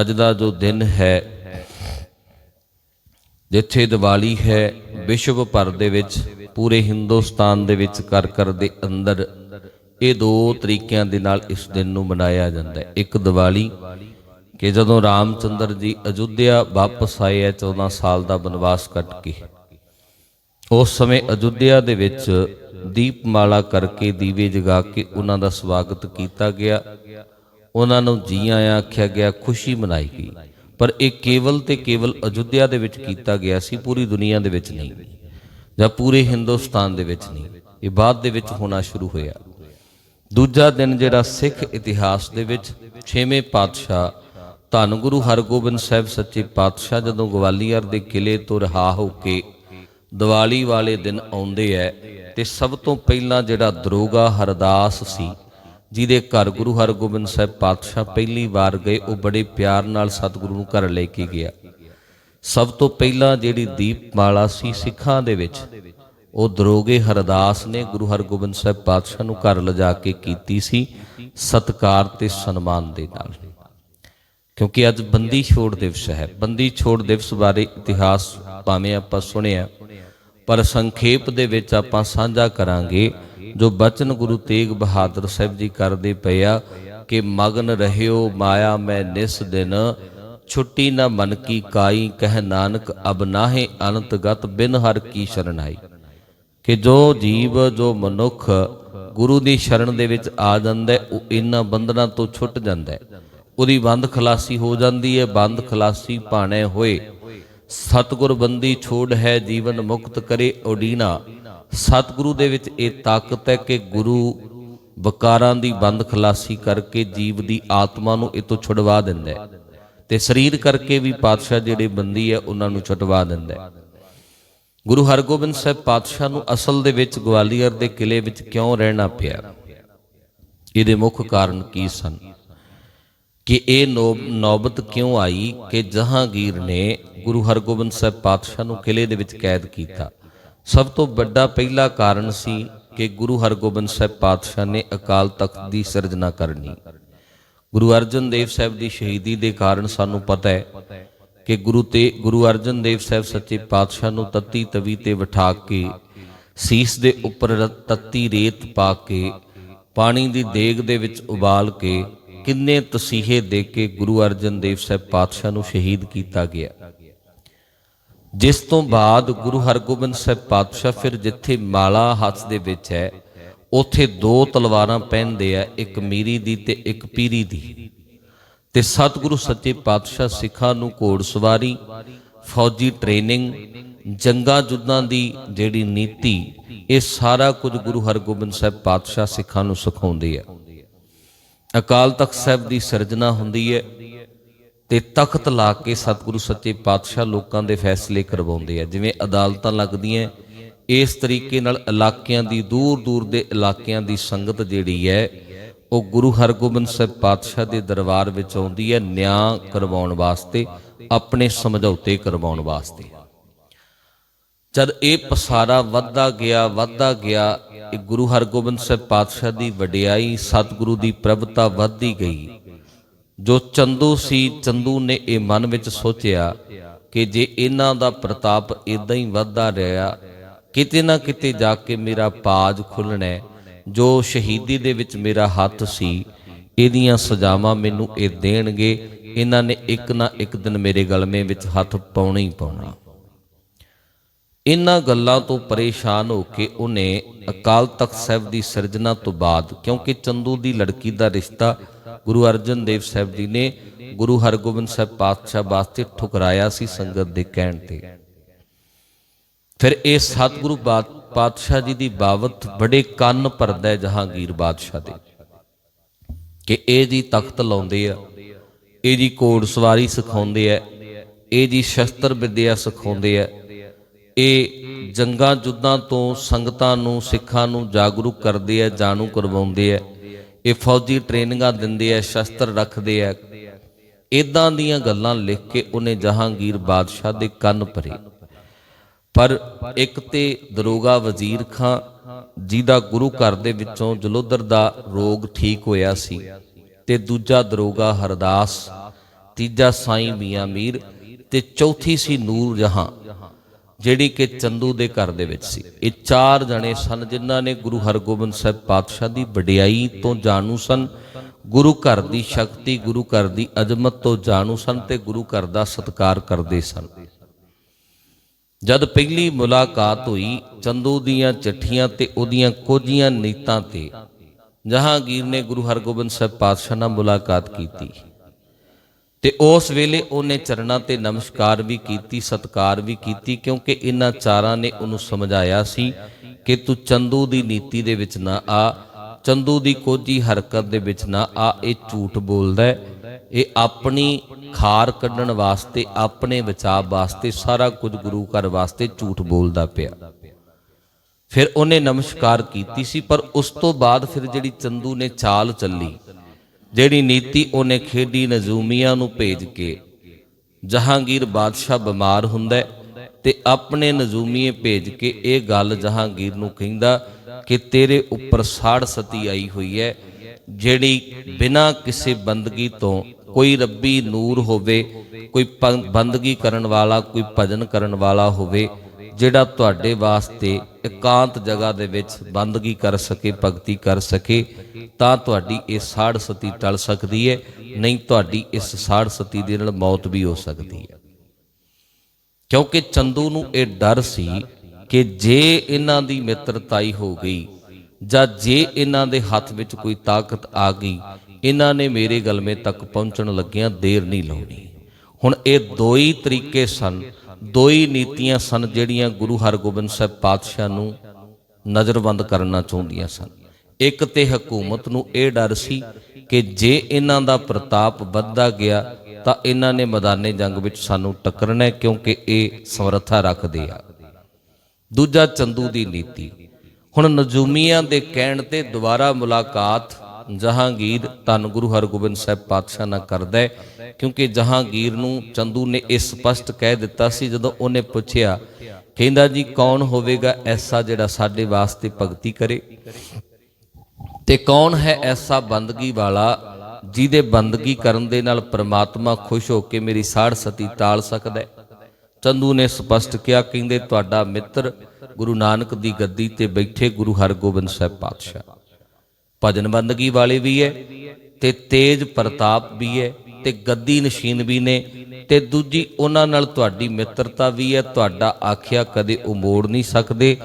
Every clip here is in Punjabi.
ਅੱਜ ਦਾ ਜੋ ਦਿਨ ਹੈ, ਜਿੱਥੇ ਦੀਵਾਲੀ ਹੈ, ਵਿਸ਼ਵ ਭਰ ਦੇ ਵਿੱਚ, ਪੂਰੇ ਹਿੰਦੁਸਤਾਨ ਦੇ ਵਿੱਚ ਕਰ ਕਰ ਦੇ ਅੰਦਰ, ਇਹ ਦੋ ਤਰੀਕਿਆਂ ਦੇ ਨਾਲ ਇਸ ਦਿਨ ਨੂੰ ਮਨਾਇਆ ਜਾਂਦਾ ਹੈ। ਇੱਕ ਦੀਵਾਲੀ, ਕਿ ਜਦੋਂ ਰਾਮਚੰਦਰ ਜੀ ਅਯੁੱਧਿਆ ਵਾਪਸ ਆਏ ਹੈ 14 ਸਾਲ ਦਾ ਬਨਵਾਸ ਕੱਟ ਕੇ। ਉਸ ਸਮੇਂ ਅਯੁੱਧਿਆ ਦੇ ਵਿੱਚ ਦੀਪਮਾਲਾ ਕਰਕੇ ਦੀਵੇ ਜਗਾ ਕੇ ਉਹਨਾਂ ਦਾ ਸਵਾਗਤ ਕੀਤਾ ਗਿਆ। ਉਹਨਾਂ ਨੂੰ ਜੀ ਆਇਆਂ ਆਖਿਆ ਗਿਆ, ਖੁਸ਼ੀ ਮਨਾਈ ਗਈ। ਪਰ ਇਹ ਕੇਵਲ ਤੇ ਕੇਵਲ ਅਯੁੱਧਿਆ ਦੇ ਵਿੱਚ ਕੀਤਾ ਗਿਆ ਸੀ, ਪੂਰੀ ਦੁਨੀਆ ਦੇ ਵਿੱਚ ਨਹੀਂ। ਜਾਂ ਪੂਰੇ ਹਿੰਦੁਸਤਾਨ ਦੇ ਵਿੱਚ ਨਹੀਂ। ਇਹ ਬਾਅਦ ਦੇ ਵਿੱਚ ਹੋਣਾ ਸ਼ੁਰੂ ਹੋਇਆ। ਦੂਜਾ ਦਿਨ ਜਿਹੜਾ ਸਿੱਖ ਇਤਿਹਾਸ ਦੇ ਵਿੱਚ ਛੇਵੇਂ ਪਾਤਸ਼ਾਹ ਧੰਨ ਗੁਰੂ ਹਰਗੋਬਿੰਦ ਸਾਹਿਬ ਸੱਚੇ ਪਾਤਸ਼ਾਹ ਜਦੋਂ ਗਵਾਲੀਅਰ ਦੇ ਕਿਲੇ ਤੋਂ ਰਿਹਾ ਹੋ ਕੇ ਦੀਵਾਲੀ ਵਾਲੇ ਦਿਨ ਆਉਂਦੇ ਐ, ਤੇ ਸਭ ਤੋਂ ਪਹਿਲਾਂ ਜਿਹੜਾ ਦਰੋਗਾ ਹਰਦਾਸ ਸੀ ਜਿਹਦੇ ਘਰ ਗੁਰੂ ਹਰਗੋਬਿੰਦ ਸਾਹਿਬ ਪਾਤਸ਼ਾਹ ਪਹਿਲੀ ਵਾਰ ਗਏ, ਉਹ ਬੜੇ ਪਿਆਰ ਨਾਲ ਸਤਿਗੁਰੂ ਨੂੰ ਘਰ ਲੈ ਕੇ ਗਿਆ। ਸਭ ਤੋਂ ਪਹਿਲਾਂ ਜਿਹੜੀ ਦੀਪਮਾਲਾ ਸੀ ਸਿੱਖਾਂ ਦੇ ਵਿੱਚ, ਉਹ ਦਰੋਗੇ ਹਰਦਾਸ ਨੇ ਗੁਰੂ ਹਰਗੋਬਿੰਦ ਸਾਹਿਬ ਪਾਤਸ਼ਾਹ ਨੂੰ ਘਰ ਲਿਜਾ ਕੇ ਕੀਤੀ ਸੀ ਸਤਕਾਰ ਤੇ ਸਨਮਾਨ ਦੇ ਨਾਲ। ਕਿਉਂਕਿ ਅੱਜ ਬੰਦੀ ਛੋੜ ਦਿਵਸ ਹੈ। ਬੰਦੀ ਛੋੜ ਦਿਵਸ ਬਾਰੇ ਇਤਿਹਾਸ ਭਾਵੇਂ ਆਪਾਂ ਸੁਣਿਆ, ਪਰ ਸੰਖੇਪ ਦੇ ਵਿੱਚ ਆਪਾਂ ਸਾਂਝਾ ਕਰਾਂਗੇ ਜੋ ਬਚਨ ਗੁਰੂ ਤੇਗ ਬਹਾਦਰ ਸਾਹਿਬ ਜੀ ਕਰਦੇ ਪਏ ਕਿ ਮਗਨ ਰਹਿਓ ਮਾਇਆ ਮੈਂ ਨਿਸ ਦਿਨ, ਛੁੱਟੀ ਨਾ ਮਨ ਕੀ ਕਾਈ, ਕਹਿ ਨਾਨਕ ਅਬ ਨਾਹੇ ਅਨੰਤਗਤ ਬਿਨ ਹਰ ਕੀ ਸ਼ਰਨਾਈ। ਕਿ ਜੋ ਜੀਵ, ਜੋ ਮਨੁੱਖ ਗੁਰੂ ਦੀ ਸ਼ਰਨ ਦੇ ਵਿੱਚ ਆ ਜਾਂਦਾ, ਉਹ ਇਹਨਾਂ ਬੰਧਨਾਂ ਤੋਂ ਛੁੱਟ ਜਾਂਦਾ। ਹੈ ਉਹਦੀ ਬੰਦ ਖਲਾਸੀ ਹੋ ਜਾਂਦੀ ਹੈ ਬੰਦ ਖਲਾਸੀ ਭਾਣੇ ਹੋਏ। ਸਤਿਗੁਰ ਬੰਦੀ ਛੋੜ ਹੈ, ਜੀਵਨ ਮੁਕਤ ਕਰੇ ਓਡੀਨਾ ਸਤਿਗੁਰੂ ਦੇ ਵਿੱਚ ਇਹ ਤਾਕਤ ਹੈ ਕਿ ਗੁਰੂ ਬਕਾਰਾਂ ਦੀ ਬੰਦ ਖਲਾਸੀ ਕਰਕੇ ਜੀਵ ਦੀ ਆਤਮਾ ਨੂੰ ਇਹ ਤੋਂ ਛੁਡਵਾ ਦਿੰਦਾ ਹੈ। ਤੇ ਸਰੀਰ ਕਰਕੇ ਵੀ ਪਾਤਸ਼ਾਹ ਜਿਹੜੇ ਬੰਦੀ ਹੈ, ਉਹਨਾਂ ਨੂੰ ਛੁਡਵਾ ਦਿੰਦਾ ਹੈ। ਗੁਰੂ ਹਰਗੋਬਿੰਦ ਸਾਹਿਬ ਪਾਤਸ਼ਾਹ ਨੂੰ ਅਸਲ ਦੇ ਵਿੱਚ ਗਵਾਲੀਅਰ ਦੇ ਕਿਲੇ ਵਿੱਚ ਕਿਉਂ ਰਹਿਣਾ ਪਿਆ? ਇਹਦੇ ਮੁੱਖ ਕਾਰਨ ਕੀ ਸਨ? ਕਿ ਇਹ ਨੌ- ਨੌਬਤ ਕਿਉਂ ਆਈ ਕਿ ਜਹਾਂਗੀਰ ਨੇ ਗੁਰੂ ਹਰਗੋਬਿੰਦ ਸਾਹਿਬ ਪਾਤਸ਼ਾਹ ਨੂੰ ਕਿਲੇ ਦੇ ਵਿੱਚ ਕੈਦ ਕੀਤਾ? ਸਭ ਤੋਂ ਵੱਡਾ ਪਹਿਲਾ ਕਾਰਨ ਸੀ ਕਿ ਗੁਰੂ ਹਰਗੋਬਿੰਦ ਸਾਹਿਬ ਪਾਤਸ਼ਾਹ ਨੇ ਅਕਾਲ ਤਖਤ ਦੀ ਸਿਰਜਣਾ ਕਰਨੀ। ਗੁਰੂ ਅਰਜਨ ਦੇਵ ਸਾਹਿਬ ਦੀ ਸ਼ਹੀਦੀ ਦੇ ਕਾਰਨ ਸਾਨੂੰ ਪਤਾ ਹੈ ਕਿ ਗੁਰੂ ਤੇ, ਗੁਰੂ ਅਰਜਨ ਦੇਵ ਸਾਹਿਬ ਸੱਚੇ ਪਾਤਸ਼ਾਹ ਨੂੰ ਤੱਤੀ ਤਵੀ ਤੇ ਬਿਠਾ ਕੇ, ਸੀਸ ਦੇ ਉੱਪਰ ਰ- ਤੱਤੀ ਰੇਤ ਪਾ ਕੇ, ਪਾਣੀ ਦੀ ਦੇਗ ਦੇ ਵਿੱਚ ਉਬਾਲ ਕੇ ਕਿੰਨੇ ਤਸੀਹੇ ਦੇ ਕੇ ਗੁਰੂ ਅਰਜਨ ਦੇਵ ਸਾਹਿਬ ਪਾਤਸ਼ਾਹ ਨੂੰ ਸ਼ਹੀਦ ਕੀਤਾ ਗਿਆ। ਜਿਸ ਤੋਂ ਬਾਅਦ ਗੁਰੂ ਹਰਗੋਬਿੰਦ ਸਾਹਿਬ ਪਾਤਸ਼ਾਹ ਫਿਰ ਜਿੱਥੇ ਮਾਲਾ ਹੱਥ ਦੇ ਵਿੱਚ ਹੈ, ਉੱਥੇ ਦੋ ਤਲਵਾਰਾਂ ਪਹਿਨਦੇ ਆ, ਇੱਕ ਮੀਰੀ ਦੀ ਤੇ ਇੱਕ ਪੀਰੀ ਦੀ। ਤੇ ਸਤਿਗੁਰੂ ਸੱਚੇ ਪਾਤਸ਼ਾਹ ਸਿੱਖਾਂ ਨੂੰ ਘੋੜਸਵਾਰੀ ਫੌਜੀ ਟ੍ਰੇਨਿੰਗ, ਜੰਗਾਂ ਜੁੱਦਾਂ ਦੀ ਜਿਹੜੀ ਨੀਤੀ, ਇਹ ਸਾਰਾ ਕੁਝ ਗੁਰੂ ਹਰਗੋਬਿੰਦ ਸਾਹਿਬ ਪਾਤਸ਼ਾਹ ਸਿੱਖਾਂ ਨੂੰ ਸਿਖਾਉਂਦੇ ਆ। ਅਕਾਲ ਤਖਤ ਸਾਹਿਬ ਦੀ ਸਿਰਜਣਾ ਹੁੰਦੀ ਹੈ ਤੇ ਤਖਤ ਲਾ ਕੇ ਸਤਿਗੁਰੂ ਸੱਚੇ ਪਾਤਸ਼ਾਹ ਲੋਕਾਂ ਦੇ ਫੈਸਲੇ ਕਰਵਾਉਂਦੇ ਆ। ਜਿਵੇਂ ਅਦਾਲਤਾਂ ਲੱਗਦੀਆਂ, ਇਸ ਤਰੀਕੇ ਨਾਲ ਇਲਾਕਿਆਂ ਦੀ ਦੂਰ ਦੂਰ ਦੇ ਇਲਾਕਿਆਂ ਦੀ ਸੰਗਤ ਜਿਹੜੀ ਹੈ, ਉਹ ਗੁਰੂ ਹਰਗੋਬਿੰਦ ਸਾਹਿਬ ਪਾਤਸ਼ਾਹ ਦੇ ਦਰਬਾਰ ਵਿੱਚ ਆਉਂਦੀ ਹੈ ਨਿਆਂ ਕਰਵਾਉਣ ਵਾਸਤੇ, ਆਪਣੇ ਸਮਝੌਤੇ ਕਰਵਾਉਣ ਵਾਸਤੇ। ਜਦ ਇਹ ਪਸਾਰਾ ਵੱਧਦਾ ਗਿਆ ਵੱਧਦਾ ਗਿਆ, ਇਹ ਗੁਰੂ ਹਰਗੋਬਿੰਦ ਸਾਹਿਬ ਪਾਤਸ਼ਾਹ ਦੀ ਵਡਿਆਈ, ਸਤਿਗੁਰੂ ਦੀ ਪ੍ਰਭਤਾ ਵੱਧਦੀ ਗਈ। ਜੋ ਚੰਦੂ ਸੀ, ਚੰਦੂ ਨੇ ਇਹ ਮਨ ਵਿੱਚ ਸੋਚਿਆ ਕਿ ਜੇ ਇਹਨਾਂ ਦਾ ਪ੍ਰਤਾਪ ਇਦਾਂ ਹੀ ਵੱਧਦਾ ਰਿਹਾ, ਕਿਤੇ ਨਾ ਕਿਤੇ ਜਾ ਕੇ ਮੇਰਾ ਪਾਜ ਖੁੱਲਣਾ ਜੋ ਸ਼ਹੀਦੀ ਦੇ ਵਿੱਚ ਮੇਰਾ ਹੱਥ ਸੀ, ਇਹਦੀਆਂ ਸਜ਼ਾਵਾਂ ਮੈਨੂੰ ਇਹ ਦੇਣਗੇ। ਇਹਨਾਂ ਨੇ ਇੱਕ ਨਾ ਇੱਕ ਦਿਨ ਮੇਰੇ ਗਲਮੇ ਵਿੱਚ ਹੱਥ ਪਾਉਣਾ ਹੀ ਪਾਉਣਾ। ਇਹਨਾਂ ਗੱਲਾਂ ਤੋਂ ਪਰੇਸ਼ਾਨ ਹੋ ਕੇ ਉਹਨੇ ਅਕਾਲ ਤਖਤ ਸਾਹਿਬ ਦੀ ਸਿਰਜਣਾ ਤੋਂ ਬਾਅਦ, ਕਿਉਂਕਿ ਚੰਦੂ ਦੀ ਲੜਕੀ ਦਾ ਰਿਸ਼ਤਾ ਗੁਰੂ ਅਰਜਨ ਦੇਵ ਸਾਹਿਬ ਜੀ ਨੇ ਗੁਰੂ ਹਰਗੋਬਿੰਦ ਸਾਹਿਬ ਪਾਤਸ਼ਾਹ ਵਾਸਤੇ ਠੁਕਰਾਇਆ ਸੀ ਸੰਗਤ ਦੇ ਕਹਿਣ ਤੇ। ਫਿਰ ਇਹ ਸਤਿਗੁਰੂ ਬਾ- ਪਾਤਸ਼ਾਹ ਜੀ ਦੀ ਬਾਵਤ ਬੜੇ ਕੰਨ ਭਰਦਾ ਜਹਾਂਗੀਰ ਬਾਦਸ਼ਾਹ ਦੇ, ਕਿ ਇਹ ਜੀ ਤਖਤ ਲਾਉਂਦੇ ਆ, ਇਹ ਜੀ ਘੋੜ ਸਵਾਰੀ ਸਿਖਾਉਂਦੇ ਆ, ਇਹ ਜੀ ਸ਼ਸਤਰ ਵਿਦਿਆ ਸਿਖਾਉਂਦੇ ਆ ਇਹ ਜੰਗਾਂ ਜੁੱਦਾਂ ਤੋਂ ਸੰਗਤਾਂ ਨੂੰ, ਸਿੱਖਾਂ ਨੂੰ ਜਾਗਰੂਕ ਕਰਦੇ ਆ, ਜਾਣੂ ਕਰਵਾਉਂਦੇ ਆ। ਇਹ ਫੌਜੀ ਟ੍ਰੇਨਿੰਗਾਂ ਦਿੰਦੇ ਆ, ਸ਼ਸਤਰ ਰੱਖਦੇ ਆ। ਇਦਾਂ ਦੀਆਂ ਗੱਲਾਂ ਲਿਖ ਕੇ ਉਹਨੇ ਜਹਾਂਗੀਰ ਬਾਦਸ਼ਾਹ ਦੇ ਕੰਨ ਭਰੇ। ਪਰ ਇੱਕ ਤੇ ਦਰੋਗਾ ਵਜ਼ੀਰ ਖਾਂ ਜਿਹਦਾ ਗੁਰੂ ਘਰ ਦੇ ਵਿੱਚੋਂ ਜਲੋਧਰ ਦਾ ਰੋਗ ਠੀਕ ਹੋਇਆ ਸੀ ਤੇ ਦੂਜਾ ਦਰੋਗਾ ਹਰਦਾਸ, ਤੀਜਾ ਸਾਈਂ ਮੀਆਂ ਮੀਰ ਤੇ ਚੌਥੀ ਸੀ ਨੂਰ ਜਹਾਂ। ਜਿਹੜੀ ਕਿ ਚੰਦੂ ਦੇ ਘਰ ਦੇ ਵਿੱਚ ਸੀ। ਇਹ ਚਾਰ ਜਣੇ ਸਨ ਜਿਨ੍ਹਾਂ ਨੇ ਗੁਰੂ ਹਰਗੋਬਿੰਦ ਸਾਹਿਬ ਪਾਤਸ਼ਾਹ ਦੀ ਵਡਿਆਈ ਤੋਂ ਜਾਣੂ ਸਨ। ਗੁਰੂ ਘਰ ਦੀ ਸ਼ਕਤੀ, ਗੁਰੂ ਘਰ ਦੀ ਅਜ਼ਮਤ ਤੋਂ ਜਾਣੂ ਸਨ ਤੇ ਗੁਰੂ ਘਰ ਦਾ ਸਤਿਕਾਰ ਕਰਦੇ ਸਨ। ਜਦ ਪਹਿਲੀ ਮੁਲਾਕਾਤ ਹੋਈ, ਚੰਦੂ ਦੀਆਂ ਚਿੱਠੀਆਂ ਤੇ ਉਹਦੀਆਂ ਕੋਝੀਆਂ ਨੀਤਾਂ ਤੇ ਜਹਾਂਗੀਰ ਨੇ ਗੁਰੂ ਹਰਗੋਬਿੰਦ ਸਾਹਿਬ ਪਾਤਸ਼ਾਹ ਨਾਲ ਮੁਲਾਕਾਤ ਕੀਤੀ। ਤੇ ਉਸ ਵੇਲੇ ਉਹਨੇ ਚਰਨਾਂ ਤੇ ਨਮਸਕਾਰ ਵੀ ਕੀਤੀ, ਸਤਕਾਰ ਵੀ ਕੀਤੀ, ਕਿਉਂਕਿ ਇਹਨਾਂ ਚਾਰਾਂ ਨੇ ਉਹਨੂੰ ਸਮਝਾਇਆ ਸੀ ਕਿ ਤੂੰ ਚੰਦੂ ਦੀ ਨੀਤੀ ਦੇ ਵਿੱਚ ਨਾ ਆ, ਚੰਦੂ ਦੀ ਕੋਝੀ ਹਰਕਤ ਦੇ ਵਿੱਚ ਨਾ ਆ, ਇਹ ਝੂਠ ਬੋਲਦਾ ਹੈ। ਇਹ ਆਪਣੀ ਖਾਰ ਕੱਢਣ ਵਾਸਤੇ, ਆਪਣੇ ਬਚਾਅ ਵਾਸਤੇ, ਸਾਰਾ ਕੁਝ ਗੁਰੂ ਘਰ ਵਾਸਤੇ ਝੂਠ ਬੋਲਦਾ ਪਿਆ। ਫਿਰ ਉਹਨੇ ਨਮਸਕਾਰ ਕੀਤੀ ਸੀ, ਪਰ ਉਸ ਤੋਂ ਬਾਅਦ ਫਿਰ ਜਿਹੜੀ ਚੰਦੂ ਨੇ ਚਾਲ ਚੱਲੀ ਜਿਹੜੀ ਨੀਤੀ ਉਹਨੇ ਖੇਡੀ ਨਜ਼ੂਮੀਆਂ ਨੂੰ ਭੇਜ ਕੇ। ਜਹਾਂਗੀਰ ਬਾਦਸ਼ਾਹ ਬਿਮਾਰ ਹੁੰਦਾ ਤੇ ਆਪਣੇ ਨਜ਼ੂਮੀਏ ਭੇਜ ਕੇ ਇਹ ਗੱਲ ਜਹਾਂਗੀਰ ਨੂੰ ਕਹਿੰਦਾ ਕਿ ਤੇਰੇ ਉੱਪਰ ਸਾੜ ਸਤੀ ਆਈ ਹੋਈ ਹੈ, ਜਿਹੜੀ ਬਿਨਾਂ ਕਿਸੇ ਬੰਦਗੀ ਤੋਂ ਕੋਈ ਰੱਬੀ ਨੂਰ ਹੋਵੇ, ਕੋਈ ਬੰਦਗੀ ਕਰਨ ਵਾਲਾ, ਕੋਈ ਭਜਨ ਕਰਨ ਵਾਲਾ ਹੋਵੇ ਜਿਹੜਾ ਤੁਹਾਡੇ ਵਾਸਤੇ ਇਕਾਂਤ ਜਗ੍ਹਾ ਦੇ ਵਿੱਚ ਬੰਦਗੀ ਕਰ ਸਕੇ, ਭਗਤੀ ਕਰ ਸਕੇ, ਤਾਂ ਤੁਹਾਡੀ ਇਹ ਸਾੜ ਸਤੀ ਟਲ ਸਕਦੀ ਹੈ ਨਹੀਂ ਤੁਹਾਡੀ ਇਸ ਸਾੜ ਸਤੀ ਦੇ ਨਾਲ ਮੌਤ ਵੀ ਹੋ ਸਕਦੀ ਹੈ ਕਿਉਂਕਿ ਚੰਦੂ ਨੂੰ ਇਹ ਡਰ ਸੀ ਕਿ ਜੇ ਇਹਨਾਂ ਦੀ ਮਿੱਤਰਤਾਈ ਹੋ ਗਈ ਜਾਂ ਜੇ ਇਹਨਾਂ ਦੇ ਹੱਥ ਵਿੱਚ ਕੋਈ ਤਾਕਤ ਆ ਗਈ, ਇਹਨਾਂ ਨੇ ਮੇਰੇ ਗਲਮੇ ਤੱਕ ਪਹੁੰਚਣ ਲੱਗਿਆਂ ਦੇਰ ਨਹੀਂ ਲਾਉਣੀ। ਹੁਣ ਇਹ ਦੋ ਹੀ ਤਰੀਕੇ ਸਨ ਦੋ ਹੀ ਨੀਤੀਆਂ ਸਨ ਜਿਹੜੀਆਂ ਗੁਰੂ ਹਰਗੋਬਿੰਦ ਸਾਹਿਬ ਪਾਤਸ਼ਾਹ ਨੂੰ ਨਜ਼ਰਬੰਦ ਕਰਨਾ ਚਾਹੁੰਦੀਆਂ ਸਨ। ਇੱਕ ਤੇ ਹਕੂਮਤ ਨੂੰ ਇਹ ਡਰ ਸੀ ਕਿ ਜੇ ਇਹਨਾਂ ਦਾ ਪ੍ਰਤਾਪ ਵੱਧਦਾ ਗਿਆ ਤਾਂ ਇਹਨਾਂ ਨੇ ਮੈਦਾਨੇ ਜੰਗ ਵਿੱਚ ਸਾਨੂੰ ਟੱਕਰਨਾ ਹੈ ਕਿਉਂਕਿ ਇਹ ਸਮਰੱਥਾ ਰੱਖਦੇ ਆ। ਦੂਜਾ ਚੰਦੂ ਦੀ ਨੀਤੀ। ਹੁਣ ਨਜੂਮੀਆਂ ਦੇ ਕਹਿਣ ਤੇ ਦੁਬਾਰਾ ਮੁਲਾਕਾਤ ਜਹਾਂਗੀਰ ਧੰਨ ਗੁਰੂ ਹਰਗੋਬਿੰਦ ਸਾਹਿਬ ਪਾਤਸ਼ਾਹ ਨਾਲ ਕਰਦਾ ਹੈ, ਕਿਉਂਕਿ ਜਹਾਂਗੀਰ ਨੂੰ ਚੰਦੂ ਨੇ ਇਹ ਸਪਸ਼ਟ ਕਹਿ ਦਿੱਤਾ ਸੀ, ਜਦੋਂ ਉਹਨੇ ਪੁੱਛਿਆ, ਕਹਿੰਦਾ ਜੀ ਕੌਣ ਹੋਵੇਗਾ ਐਸਾ ਜਿਹੜਾ ਸਾਡੇ ਵਾਸਤੇ ਭਗਤੀ ਕਰੇ? ਤੇ ਕੌਣ ਹੈ ਐਸਾ ਬੰਦਗੀ ਵਾਲਾ ਜਿਹਦੇ ਬੰਦਗੀ ਕਰਨ ਦੇ ਨਾਲ ਪ੍ਰਮਾਤਮਾ ਖੁਸ਼ ਹੋ ਕੇ ਮੇਰੀ ਸਾੜ ਸਤੀ ਟਾਲ ਸਕਦਾ ਹੈ? ਚੰਦੂ ਨੇ ਸਪਸ਼ਟ ਕਿਹਾ, ਕਹਿੰਦੇ ਤੁਹਾਡਾ ਮਿੱਤਰ ਗੁਰੂ ਨਾਨਕ ਦੀ ਗੱਦੀ ਤੇ ਬੈਠੇ ਗੁਰੂ ਹਰਗੋਬਿੰਦ ਸਾਹਿਬ ਪਾਤਸ਼ਾਹ। ਭਜਨ ਬੰਦਗੀ ਵਾਲੇ ਵੀ ਹੈ, ਤੇ ਤੇਜ ਪ੍ਰਤਾਪ ਵੀ ਹੈ, ਤੇ ਗੱਦੀ ਨਸ਼ੀਨ ਵੀ ਨੇ, ਤੇ ਦੂਜੀ ਉਹਨਾਂ ਨਾਲ ਤੁਹਾਡੀ ਮਿੱਤਰਤਾ ਵੀ ਹੈ, ਤੁਹਾਡਾ ਆਖਿਆ ਕਦੇ ਉਹ ਮੋੜ ਨਹੀਂ ਸਕਦੇ,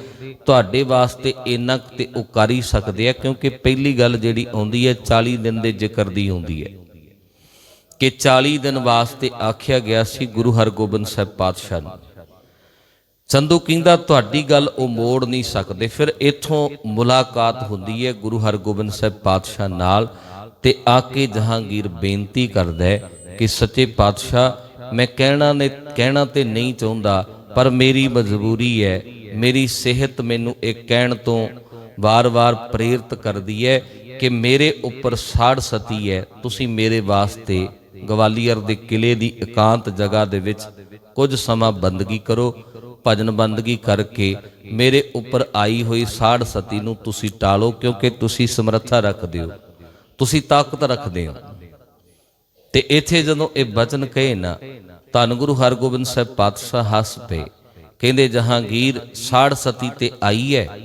ਤੁਹਾਡੇ ਵਾਸਤੇ ਇੰਨਾ ਕੁ ਤੇ ਉਹ ਕਰ ਹੀ ਸਕਦੇ ਆ, ਕਿਉਂਕਿ ਪਹਿਲੀ ਗੱਲ ਜਿਹੜੀ ਆਉਂਦੀ ਹੈ 40 ਦਿਨ ਦੇ ਜ਼ਿਕਰ ਦੀ ਆਉਂਦੀ ਹੈ। ਕਿ 40 ਦਿਨ ਵਾਸਤੇ ਆਖਿਆ ਗਿਆ ਸੀ ਗੁਰੂ ਹਰਗੋਬਿੰਦ ਸਾਹਿਬ ਪਾਤਸ਼ਾਹ ਨੂੰ। ਚੰਦੂ ਕਹਿੰਦਾ ਤੁਹਾਡੀ ਗੱਲ ਉਹ ਮੋੜ ਨਹੀਂ ਸਕਦੇ। ਫਿਰ ਇਥੋਂ ਮੁਲਾਕਾਤ ਹੁੰਦੀ ਹੈ ਗੁਰੂ ਹਰਗੋਬਿੰਦ ਸਾਹਿਬ ਪਾਤਸ਼ਾਹ ਨਾਲ ਤੇ ਆ ਕੇ ਜਹਾਂਗੀਰ ਬੇਨਤੀ ਕਰਦਾ ਹੈ ਕਿ ਸੱਚੇ ਪਾਤਸ਼ਾਹ, ਮੈਂ ਕਹਿਣਾ ਨੇ ਕਹਿਣਾ ਤੇ ਨਹੀਂ ਚਾਹੁੰਦਾ, ਪਰ ਮੇਰੀ ਮਜਬੂਰੀ ਹੈ, ਮੇਰੀ ਸਿਹਤ ਮੈਨੂੰ ਇਹ ਕਹਿਣ ਤੋਂ ਵਾਰ-ਵਾਰ ਪ੍ਰੇਰਿਤ ਕਰਦੀ ਹੈ ਕਿ ਮੇਰੇ ਉੱਪਰ ਸਾੜ ਸਤੀ ਹੈ, ਤੁਸੀਂ ਮੇਰੇ ਵਾਸਤੇ ਗਵਾਲੀਅਰ ਦੇ ਕਿਲੇ ਦੀ ਇਕਾਂਤ ਜਗ੍ਹਾ ਦੇ ਵਿੱਚ ਕੁਝ ਸਮਾਂ ਬੰਦਗੀ ਕਰੋ ਭਜਨ ਬੰਦਗੀ ਕਰਕੇ ਮੇਰੇ ਉੱਪਰ ਆਈ ਹੋਈ ਸਾੜ ਸਤੀ ਨੂੰ ਤੁਸੀਂ ਟਾਲੋ ਕਿਉਂਕਿ ਤੁਸੀਂ ਸਮਰੱਥਾ ਰੱਖਦੇ ਹੋ। ਤੁਸੀਂ ਤਾਕਤ ਰੱਖਦੇ ਹੋ। ਤੇ ਇੱਥੇ ਜਦੋਂ ਇਹ ਬਚਨ ਕਹੇ ਨਾ, ਧੰਨ ਗੁਰੂ ਹਰਗੋਬਿੰਦ ਸਾਹਿਬ ਪਾਤਸ਼ਾਹ ਹੱਸ ਪਏ। ਕਹਿੰਦੇ, ਜਹਾਂਗੀਰ, ਸਾੜ ਸਤੀ ਤੇ ਆਈ ਹੈ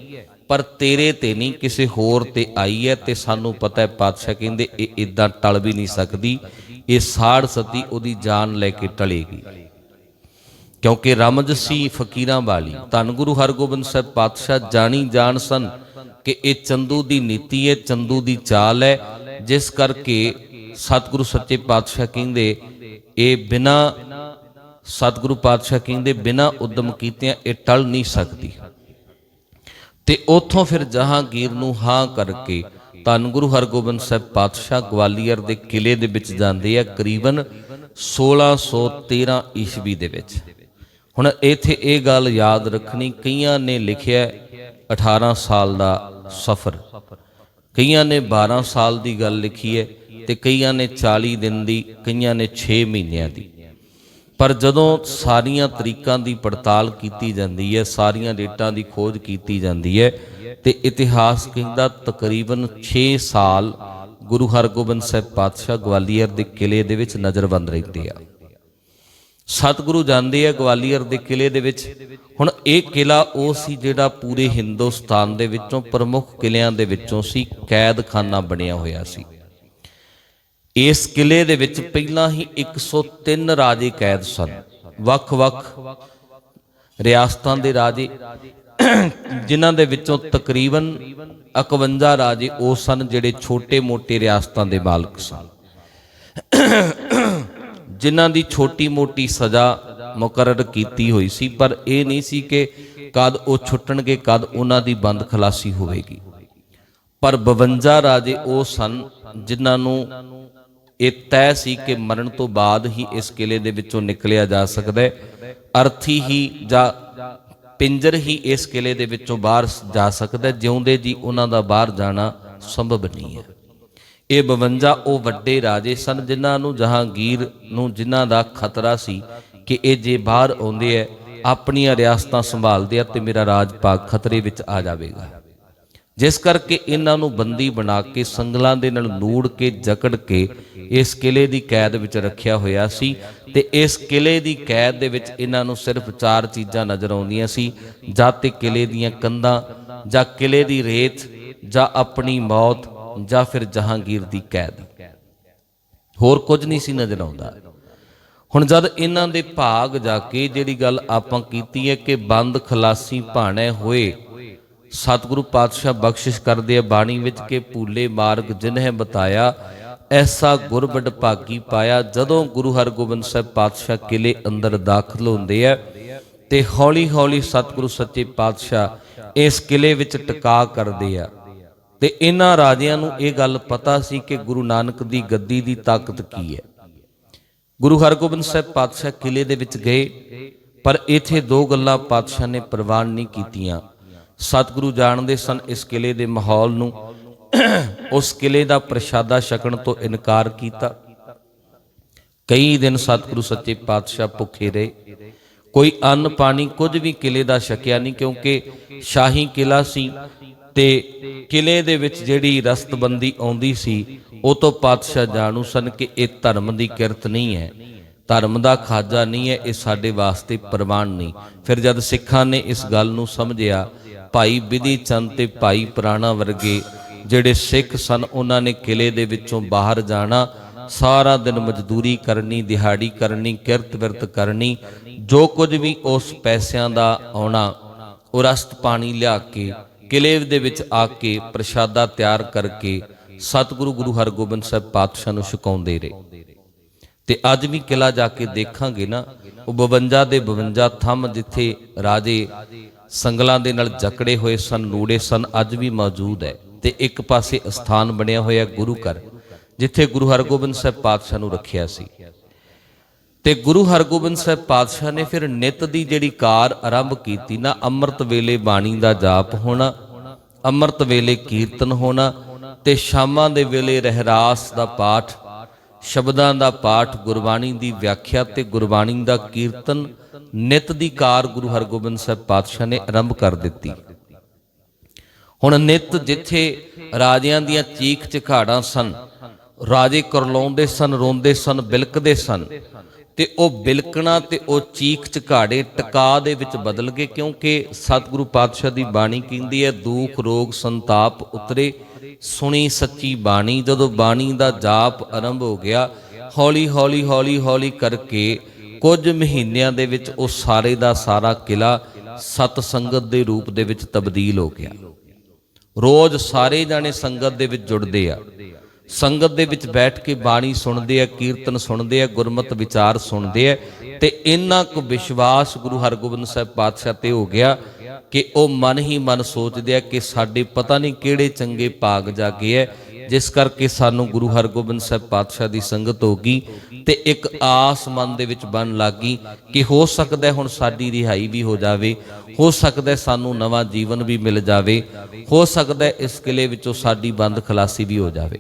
ਪਰ ਤੇਰੇ ਤੇ ਨਹੀਂ, ਕਿਸੇ ਹੋਰ ਤੇ ਆਈ ਹੈ ਤੇ ਸਾਨੂੰ ਪਤਾ ਹੈ ਪਾਤਸ਼ਾਹ ਕਹਿੰਦੇ, ਇਹ ਇਦਾਂ ਟਲ ਵੀ ਨਹੀਂ ਸਕਦੀ। ਇਹ ਸਾੜ ਸਤੀ ਉਹਦੀ ਜਾਨ ਲੈ ਕੇ ਟਲੇਗੀ। ਕਿਉਂਕਿ ਰਮਜ ਸੀ ਫਕੀਰਾਂ ਵਾਲੀ। ਧੰਨ ਗੁਰੂ ਹਰਗੋਬਿੰਦ ਸਾਹਿਬ ਪਾਤਸ਼ਾਹ ਜਾਣੀ ਜਾਣ ਸਨ ਕਿ ਇਹ ਚੰਦੂ ਦੀ ਨੀਤੀ ਹੈ, ਚੰਦੂ ਦੀ ਚਾਲ ਹੈ। ਜਿਸ ਕਰਕੇ ਸਤਿਗੁਰੂ ਸੱਚੇ ਪਾਤਸ਼ਾਹ ਕਹਿੰਦੇ, ਇਹ ਬਿਨਾ ਸਤਿਗੁਰੂ ਪਾਤਸ਼ਾਹ ਕਹਿੰਦੇ, ਬਿਨਾ ਉਦਮ ਕੀਤਿਆਂ ਇਹ ਟਲ ਨਹੀਂ ਸਕਦੀ। ਤੇ ਉਥੋਂ ਫਿਰ ਜਹਾਂਗੀਰ ਨੂੰ ਹਾਂ ਕਰਕੇ ਧੰਨ ਗੁਰੂ ਹਰਗੋਬਿੰਦ ਸਾਹਿਬ ਪਾਤਸ਼ਾਹ ਗਵਾਲੀਅਰ ਦੇ ਕਿਲੇ ਦੇ ਵਿੱਚ ਜਾਂਦੇ ਆ ਕਰੀਬਨ 1613 ਈਸਵੀ ਦੇ ਵਿੱਚ। ਹੁਣ ਇੱਥੇ ਇਹ ਗੱਲ ਯਾਦ ਰੱਖਣੀ, ਕਈਆਂ ਨੇ ਲਿਖਿਆ 18 ਸਾਲ ਦਾ ਸਫ਼ਰ। ਕਈਆਂ ਨੇ 12 ਸਾਲ ਦੀ ਗੱਲ ਲਿਖੀ ਹੈ ਤੇ ਕਈਆਂ ਨੇ 40 ਦਿਨ ਦੀ, ਕਈਆਂ ਨੇ 6 ਮਹੀਨਿਆਂ ਦੀ। ਪਰ ਜਦੋਂ ਸਾਰੀਆਂ ਤਰੀਕਾਂ ਦੀ ਪੜਤਾਲ ਕੀਤੀ ਜਾਂਦੀ ਹੈ, ਸਾਰੀਆਂ ਡੇਟਾਂ ਦੀ ਖੋਜ ਕੀਤੀ ਜਾਂਦੀ ਹੈ, ਤੇ ਇਤਿਹਾਸ ਕਹਿੰਦਾ ਤਕਰੀਬਨ 6 ਸਾਲ ਗੁਰੂ ਹਰਗੋਬਿੰਦ ਸਾਹਿਬ ਪਾਤਸ਼ਾਹ ਗਵਾਲੀਅਰ ਦੇ ਕਿਲੇ ਦੇ ਵਿੱਚ ਨਜ਼ਰਬੰਦ ਰਹਿੰਦੇ ਆ। ਸਤਿਗੁਰੂ ਜਾਂਦੇ ਆ ਗਵਾਲੀਅਰ ਦੇ ਕਿਲੇ ਦੇ ਵਿੱਚ। ਹੁਣ ਇਹ ਕਿਲਾ ਉਹ ਸੀ ਜਿਹੜਾ ਪੂਰੇ ਹਿੰਦੁਸਤਾਨ ਦੇ ਵਿੱਚੋਂ, ਪ੍ਰਮੁੱਖ ਕਿਲਿਆਂ ਦੇ ਵਿੱਚੋਂ ਸੀ, ਕੈਦਖਾਨਾ ਬਣਿਆ ਹੋਇਆ ਸੀ। ਇਸ ਕਿਲੇ ਦੇ ਵਿੱਚ ਪਹਿਲਾਂ ਹੀ 103 ਰਾਜੇ ਕੈਦ ਸਨ। ਵੱਖ-ਵੱਖ ਰਿਆਸਤਾਂ ਦੇ ਰਾਜੇ, ਜਿਨ੍ਹਾਂ ਦੇ ਵਿੱਚੋਂ ਤਕਰੀਬਨ 51 ਰਾਜੇ ਉਹ ਸਨ ਜਿਹੜੇ ਛੋਟੇ-ਮੋਟੇ ਰਿਆਸਤਾਂ ਦੇ ਮਾਲਕ ਸਨ। ਜਿਨ੍ਹਾਂ ਦੀ ਛੋਟੀ-ਮੋਟੀ ਸਜ਼ਾ ਮੁਕਰਰ ਕੀਤੀ ਹੋਈ ਸੀ, ਪਰ ਇਹ ਨਹੀਂ ਸੀ ਕਿ ਕਦ ਉਹ ਛੁੱਟਣਗੇ, ਕਦ ਉਹਨਾਂ ਦੀ ਬੰਦ ਖਲਾਸੀ ਹੋਵੇਗੀ। ਪਰ 52 ਰਾਜੇ ਉਹ ਸਨ ਜਿਨ੍ਹਾਂ ਨੂੰ ਇਹ ਤੈਅ ਸੀ ਕਿ ਮਰਨ ਤੋਂ ਬਾਅਦ ਹੀ ਇਸ ਕਿਲੇ ਦੇ ਵਿੱਚੋਂ ਨਿਕਲਿਆ ਜਾ ਸਕਦਾ ਹੈ। ਅਰਥੀ ਹੀ ਜਾਂ ਪਿੰਜਰ ਹੀ ਇਸ ਕਿਲੇ ਦੇ ਵਿੱਚੋਂ ਬਾਹਰ ਜਾ ਸਕਦਾ ਜਿਉਂਦੇ ਜੀ ਉਹਨਾਂ ਦਾ ਬਾਹਰ ਜਾਣਾ ਸੰਭਵ ਨਹੀਂ ਹੈ। ਇਹ 52 ਉਹ ਵੱਡੇ ਰਾਜੇ ਸਨ ਜਿਨ੍ਹਾਂ ਨੂੰ ਜਹਾਂਗੀਰ ਨੂੰ ਜਿਨ੍ਹਾਂ ਦਾ ਖਤਰਾ ਸੀ ਕਿ ਇਹ ਜੇ ਬਾਹਰ ਆਉਂਦੇ ਐ, ਆਪਣੀਆਂ ਰਿਆਸਤਾਂ ਸੰਭਾਲਦੇ ਆ ਤੇ ਮੇਰਾ ਰਾਜ ਭਾਗ ਖਤਰੇ ਵਿੱਚ ਆ ਜਾਵੇਗਾ। ਜਿਸ ਕਰਕੇ ਇਹਨਾਂ ਨੂੰ ਬੰਦੀ ਬਣਾ ਕੇ, ਸੰਗਲਾਂ ਦੇ ਨਾਲ ਨੂੜ ਕੇ, ਜਕੜ ਕੇ ਇਸ ਕਿਲੇ ਦੀ ਕੈਦ ਵਿੱਚ ਰੱਖਿਆ ਹੋਇਆ ਸੀ ਤੇ ਇਸ ਕਿਲੇ ਦੀ ਕੈਦ ਦੇ ਵਿੱਚ ਇਹਨਾਂ ਨੂੰ ਸਿਰਫ ਚਾਰ ਚੀਜ਼ਾਂ ਨਜ਼ਰ ਆਉਂਦੀਆਂ ਸੀ, ਜਾਂ ਤੇ ਕਿਲੇ ਦੀਆਂ ਕੰਧਾਂ, ਜਾਂ ਕਿਲੇ ਦੀ ਰੇਤ, ਜਾਂ ਆਪਣੀ ਮੌਤ ਜਾਂ ਫਿਰ ਜਹਾਂਗੀਰ ਦੀ ਕੈਦ। ਹੋਰ ਕੁਝ ਨਹੀਂ ਸੀ ਨਜ਼ਰ ਆਉਂਦਾ। ਹੁਣ ਜਦ ਇਹਨਾਂ ਦੇ ਭਾਗ ਜਾ ਕੇ ਜਿਹੜੀ ਗੱਲ ਆਪਾਂ ਕੀਤੀ ਹੈ ਕਿ ਬੰਦ ਖਲਾਸੀ ਭਾਣੇ ਹੋਏ, ਸਤਿਗੁਰੂ ਪਾਤਸ਼ਾਹ ਬਖਸ਼ਿਸ਼ ਕਰਦੇ ਆ ਬਾਣੀ ਵਿੱਚ ਕਿ ਭੂਲੇ ਮਾਰਗ ਜਿਨਹਿ ਬਤਾਇਆ, ਐਸਾ ਗੁਰਬੜ ਭਾਗੀ ਪਾਇਆ ਜਦੋਂ ਗੁਰੂ ਹਰਗੋਬਿੰਦ ਸਾਹਿਬ ਪਾਤਸ਼ਾਹ ਕਿਲੇ ਅੰਦਰ ਦਾਖਲ ਹੁੰਦੇ ਆ ਤੇ ਹੌਲੀ ਹੌਲੀ ਸਤਿਗੁਰੂ ਸੱਚੇ ਪਾਤਸ਼ਾਹ ਇਸ ਕਿਲੇ ਵਿੱਚ ਟਿਕਾ ਕਰਦੇ ਆ। ਤੇ ਇਹਨਾਂ ਰਾਜਿਆਂ ਨੂੰ ਇਹ ਗੱਲ ਪਤਾ ਸੀ ਕਿ ਗੁਰੂ ਨਾਨਕ ਦੀ ਗੱਦੀ ਦੀ ਤਾਕਤ ਕੀ ਹੈ। ਗੁਰੂ ਹਰਗੋਬਿੰਦ ਸਾਹਿਬ ਪਾਤਸ਼ਾਹ ਕਿਲੇ ਦੇ ਵਿੱਚ ਗਏ, ਪਰ ਇਥੇ ਦੋ ਗੱਲਾਂ ਪਾਤਸ਼ਾਹ ਨੇ ਪ੍ਰਵਾਨ ਨਹੀਂ ਕੀਤੀਆਂ। ਸਤਿਗੁਰੂ ਜਾਣਦੇ ਸਨ ਇਸ ਕਿਲੇ ਦੇ ਮਾਹੌਲ ਨੂੰ, ਉਸ ਕਿਲੇ ਦਾ ਪ੍ਰਸ਼ਾਦਾ ਛਕਣ ਤੋਂ ਇਨਕਾਰ ਕੀਤਾ। ਕਈ ਦਿਨ ਸਤਿਗੁਰੂ ਸੱਚੇ ਪਾਤਸ਼ਾਹ ਭੁੱਖੇ ਰਹੇ। ਕੋਈ ਅੰਨ ਪਾਣੀ ਕੁਝ ਵੀ ਕਿਲੇ ਦਾ ਛਕਿਆ ਨਹੀਂ, ਕਿਉਂਕਿ ਸ਼ਾਹੀ ਕਿਲਾ ਸੀ ਤੇ ਕਿਲੇ ਦੇ ਵਿੱਚ ਜਿਹੜੀ ਰਸਤਬੰਦੀ ਆਉਂਦੀ ਸੀ, ਉਹ ਤੋਂ ਪਾਤਸ਼ਾਹ ਜਾਣੂ ਸਨ ਕਿ ਇਹ ਧਰਮ ਦੀ ਕਿਰਤ ਨਹੀਂ ਹੈ। ਧਰਮ ਦਾ ਖਾਜਾ ਨਹੀਂ ਹੈ, ਇਹ ਸਾਡੇ ਵਾਸਤੇ ਪ੍ਰਵਾਨ ਨਹੀਂ। ਫਿਰ ਜਦ ਸਿੱਖਾਂ ਨੇ ਇਸ ਗੱਲ ਨੂੰ ਸਮਝਿਆ, ਭਾਈ ਵਿਧੀ ਚੰਦ ਤੇ ਭਾਈ ਪ੍ਰਾਣਾ ਵਰਗੇ ਜਿਹੜੇ ਸਿੱਖ ਸਨ, ਉਹਨਾਂ ਨੇ ਕਿਲੇ ਦੇ ਵਿੱਚੋਂ ਬਾਹਰ ਜਾਣਾ, ਸਾਰਾ ਦਿਨ ਮਜ਼ਦੂਰੀ ਕਰਨੀ, ਦਿਹਾੜੀ ਕਰਨੀ, ਕਿਰਤ ਵਿਰਤ ਕਰਨੀ, ਜੋ ਕੁਝ ਵੀ ਉਸ ਪੈਸਿਆਂ ਦਾ ਆਉਣਾ, ਉਹ ਰਸਤ ਪਾਣੀ ਲਿਆ ਕੇ ਕਿਲੇ ਦੇ ਵਿੱਚ ਆ ਕੇ ਪ੍ਰਸ਼ਾਦਾ ਤਿਆਰ ਕਰਕੇ ਸਤਿਗੁਰੂ ਗੁਰੂ ਹਰਗੋਬਿੰਦ ਸਾਹਿਬ ਪਾਤਸ਼ਾਹ ਨੂੰ ਛਕਾਉਂਦੇ ਰਹੇ। ਤੇ ਅੱਜ ਵੀ ਕਿਲਾ ਜਾ ਕੇ ਦੇਖਾਂਗੇ ਨਾ, ਉਹ 52 ਦੇ 52 ਥੰਮ ਜਿੱਥੇ ਰਾਜੇ ਸੰਗਲਾਂ ਦੇ ਨਾਲ ਜਕੜੇ ਹੋਏ ਸਨ ਨੂੜੇ ਸਨ, ਅੱਜ ਵੀ ਮੌਜੂਦ ਹੈ। ਤੇ ਇੱਕ ਪਾਸੇ ਸਥਾਨ ਬਣਿਆ ਹੋਇਆ ਗੁਰੂ ਘਰ, ਜਿੱਥੇ ਗੁਰੂ ਹਰਗੋਬਿੰਦ ਸਾਹਿਬ ਪਾਤਸ਼ਾਹ ਨੂੰ ਰੱਖਿਆ ਸੀ। ਤੇ ਗੁਰੂ ਹਰਗੋਬਿੰਦ ਸਾਹਿਬ ਪਾਤਸ਼ਾਹ ਨੇ ਫਿਰ ਨਿਤ ਦੀ ਜਿਹੜੀ ਕਾਰ ਆਰੰਭ ਕੀਤੀ ਨਾ, ਅੰਮ੍ਰਿਤ ਵੇਲੇ ਬਾਣੀ ਦਾ ਜਾਪ ਹੋਣਾ ਅੰਮ੍ਰਿਤ ਵੇਲੇ ਕੀਰਤਨ ਹੋਣਾ ਤੇ ਸ਼ਾਮਾਂ ਦੇ ਵੇਲੇ ਰਹਿਰਾਸ ਦਾ ਪਾਠ, ਸ਼ਬਦਾਂ ਦਾ ਪਾਠ, ਗੁਰਬਾਣੀ ਦੀ ਵਿਆਖਿਆ ਤੇ ਗੁਰਬਾਣੀ ਦਾ ਕੀਰਤਨ ਨਿਤ ਦੀ ਕਾਰ ਗੁਰੂ ਹਰਗੋਬਿੰਦ ਸਾਹਿਬ ਪਾਤਸ਼ਾਹ ਨੇ ਆਰੰਭ ਕਰ ਦਿੱਤੀ। ਹੁਣ ਨਿਤ ਜਿੱਥੇ ਰਾਜਿਆਂ ਦੀਆਂ ਚੀਖ ਚਿਹਾੜਾਂ ਸਨ, ਰਾਜੇ ਕਰਲਾਉਂਦੇ ਸਨ, ਰੋਂਦੇ ਸਨ, ਬਿਲਕਦੇ ਸਨ ਤੇ ਉਹ ਬਿਲਕਣਾ ਤੇ ਉਹ ਚੀਖ ਚਿਹਾੜੇ ਟਕਾ ਦੇ ਵਿੱਚ ਬਦਲ ਗਏ ਕਿਉਂਕਿ ਸਤਿਗੁਰੂ ਪਾਤਸ਼ਾਹ ਦੀ ਬਾਣੀ ਕਹਿੰਦੀ ਹੈ, ਦੁੱਖ, ਰੋਗ, ਸੰਤਾਪ ਉਤਰੇ, ਸੁਣੀ ਸੱਚੀ ਬਾਣੀ। ਜਦੋਂ ਬਾਣੀ ਦਾ ਜਾਪ ਆਰੰਭ ਹੋ ਗਿਆ, ਹੌਲੀ ਹੌਲੀ ਹੌਲੀ ਹੌਲੀ ਕਰਕੇ ਕੁਝ ਮਹੀਨਿਆਂ ਦੇ ਵਿੱਚ ਉਹ ਸਾਰੇ ਦਾ ਸਾਰਾ ਕਿਲਾ ਸਤ ਸੰਗਤ ਦੇ ਰੂਪ ਦੇ ਵਿੱਚ ਤਬਦੀਲ ਹੋ ਗਿਆ। ਰੋਜ਼ ਸਾਰੇ ਜਾਣੇ ਸੰਗਤ ਦੇ ਵਿੱਚ ਜੁੜਦੇ ਆ। ਸੰਗਤ ਦੇ ਵਿੱਚ ਬੈਠ ਕੇ ਬਾਣੀ ਸੁਣਦੇ ਆ, ਕੀਰਤਨ ਸੁਣਦੇ ਆ, ਗੁਰਮਤ ਵਿਚਾਰ ਸੁਣਦੇ ਆ, ਤੇ ਇੰਨਾ ਕੁ ਵਿਸ਼ਵਾਸ ਗੁਰੂ ਹਰਗੋਬਿੰਦ ਸਾਹਿਬ ਪਾਤਸ਼ਾਹ ਤੇ ਹੋ ਗਿਆ ਕਿ ਉਹ ਮਨ ਹੀ ਮਨ ਸੋਚਦੇ ਆ ਕਿ ਸਾਡੇ ਪਤਾ ਨਹੀਂ ਕਿਹੜੇ ਚੰਗੇ ਭਾਗ ਜਾਗੇ ਐ, ਜਿਸ ਕਰਕੇ ਸਾਨੂੰ ਗੁਰੂ ਹਰਗੋਬਿੰਦ ਸਾਹਿਬ ਪਾਤਸ਼ਾਹ ਦੀ ਸੰਗਤ ਹੋ ਗਈ ਤੇ ਇੱਕ ਆਸ ਮਨ ਦੇ ਵਿੱਚ ਬਣ ਲੱਗੀ ਕਿ ਹੋ ਸਕਦਾ ਹੁਣ ਸਾਡੀ ਰਿਹਾਈ ਵੀ ਹੋ ਜਾਵੇ, ਹੋ ਸਕਦਾ ਸਾਨੂੰ ਨਵਾਂ ਜੀਵਨ ਵੀ ਮਿਲ ਜਾਵੇ, ਹੋ ਸਕਦਾ ਇਸ ਕਿਲੇ ਵਿੱਚੋਂ ਸਾਡੀ ਬੰਦ ਖਲਾਸੀ ਵੀ ਹੋ ਜਾਵੇ।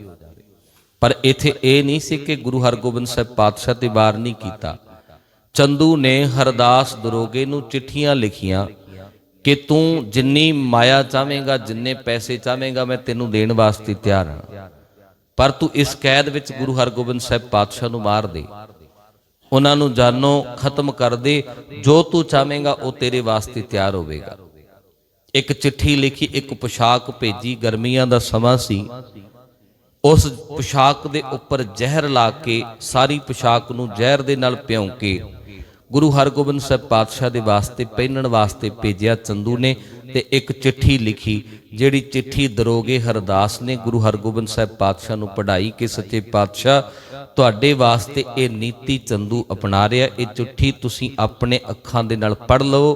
ਪਰ ਇਥੇ ਇਹ ਨਹੀਂ ਸੀ ਕਿ ਗੁਰੂ ਹਰਗੋਬਿੰਦ ਸਾਹਿਬ ਪਾਤਸ਼ਾਹ ਤੇ ਵਾਰ ਨਹੀਂ ਕੀਤਾ। ਚੰਦੂ ਨੇ ਹਰਦਾਸ ਦਰੋਗੇ ਨੂੰ ਚਿੱਠੀਆਂ ਲਿਖੀਆਂ ਕਿ ਤੂੰ ਜਿੰਨੀ ਮਾਇਆ ਚਾਹਵੇਂਗਾ, ਜਿੰਨੇ ਪੈਸੇ ਚਾਹਵੇਂਗਾ, ਮੈਂ ਤੈਨੂੰ ਦੇਣ ਵਾਸਤੇ ਤਿਆਰ ਹਾਂ। ਪਰ ਤੂੰ ਇਸ ਕੈਦ ਵਿੱਚ ਗੁਰੂ ਹਰਗੋਬਿੰਦ ਸਾਹਿਬ ਪਾਤਸ਼ਾਹ ਨੂੰ ਮਾਰ ਦੇ। ਉਹਨਾਂ ਨੂੰ ਜਾਨੋ, ਖਤਮ ਕਰ ਦੇ। ਜੋ ਤੂੰ ਚਾਹਵੇਂਗਾ, ਉਹ ਤੇਰੇ ਵਾਸਤੇ ਤਿਆਰ ਹੋਵੇਗਾ। ਇੱਕ ਚਿੱਠੀ ਲਿਖੀ, ਇੱਕ ਪੋਸ਼ਾਕ ਭੇਜੀ। ਗਰਮੀਆਂ ਦਾ ਸਮਾਂ ਸੀ। ਉਸ ਪੁਸ਼ਾਕ ਦੇ ਉੱਪਰ ਜ਼ਹਿਰ ਲਾ ਕੇ ਸਾਰੀ ਪੁਸ਼ਾਕ ਨੂੰ ਜ਼ਹਿਰ ਦੇ ਨਾਲ ਭਿਉਂ ਕੇ ਗੁਰੂ ਹਰਗੋਬਿੰਦ ਸਾਹਿਬ ਪਾਤਸ਼ਾਹ ਦੇ ਵਾਸਤੇ ਪਹਿਨਣ ਵਾਸਤੇ ਭੇਜਿਆ ਚੰਦੂ ਨੇ ਤੇ ਇੱਕ ਚਿੱਠੀ ਲਿਖੀ, ਜਿਹੜੀ ਚਿੱਠੀ ਦਰੋਗੇ ਹਰਦਾਸ ਨੇ ਗੁਰੂ ਹਰਗੋਬਿੰਦ ਸਾਹਿਬ ਪਾਤਸ਼ਾਹ ਨੂੰ ਪੜ੍ਹਾਈ ਕਿ ਸੱਚੇ ਪਾਤਸ਼ਾਹ, ਤੁਹਾਡੇ ਵਾਸਤੇ ਇਹ ਨੀਤੀ ਚੰਦੂ ਅਪਣਾ ਰਿਹਾ, ਇਹ ਚਿੱਠੀ ਤੁਸੀਂ ਆਪਣੇ ਅੱਖਾਂ ਦੇ ਨਾਲ ਪੜ੍ਹ ਲਓ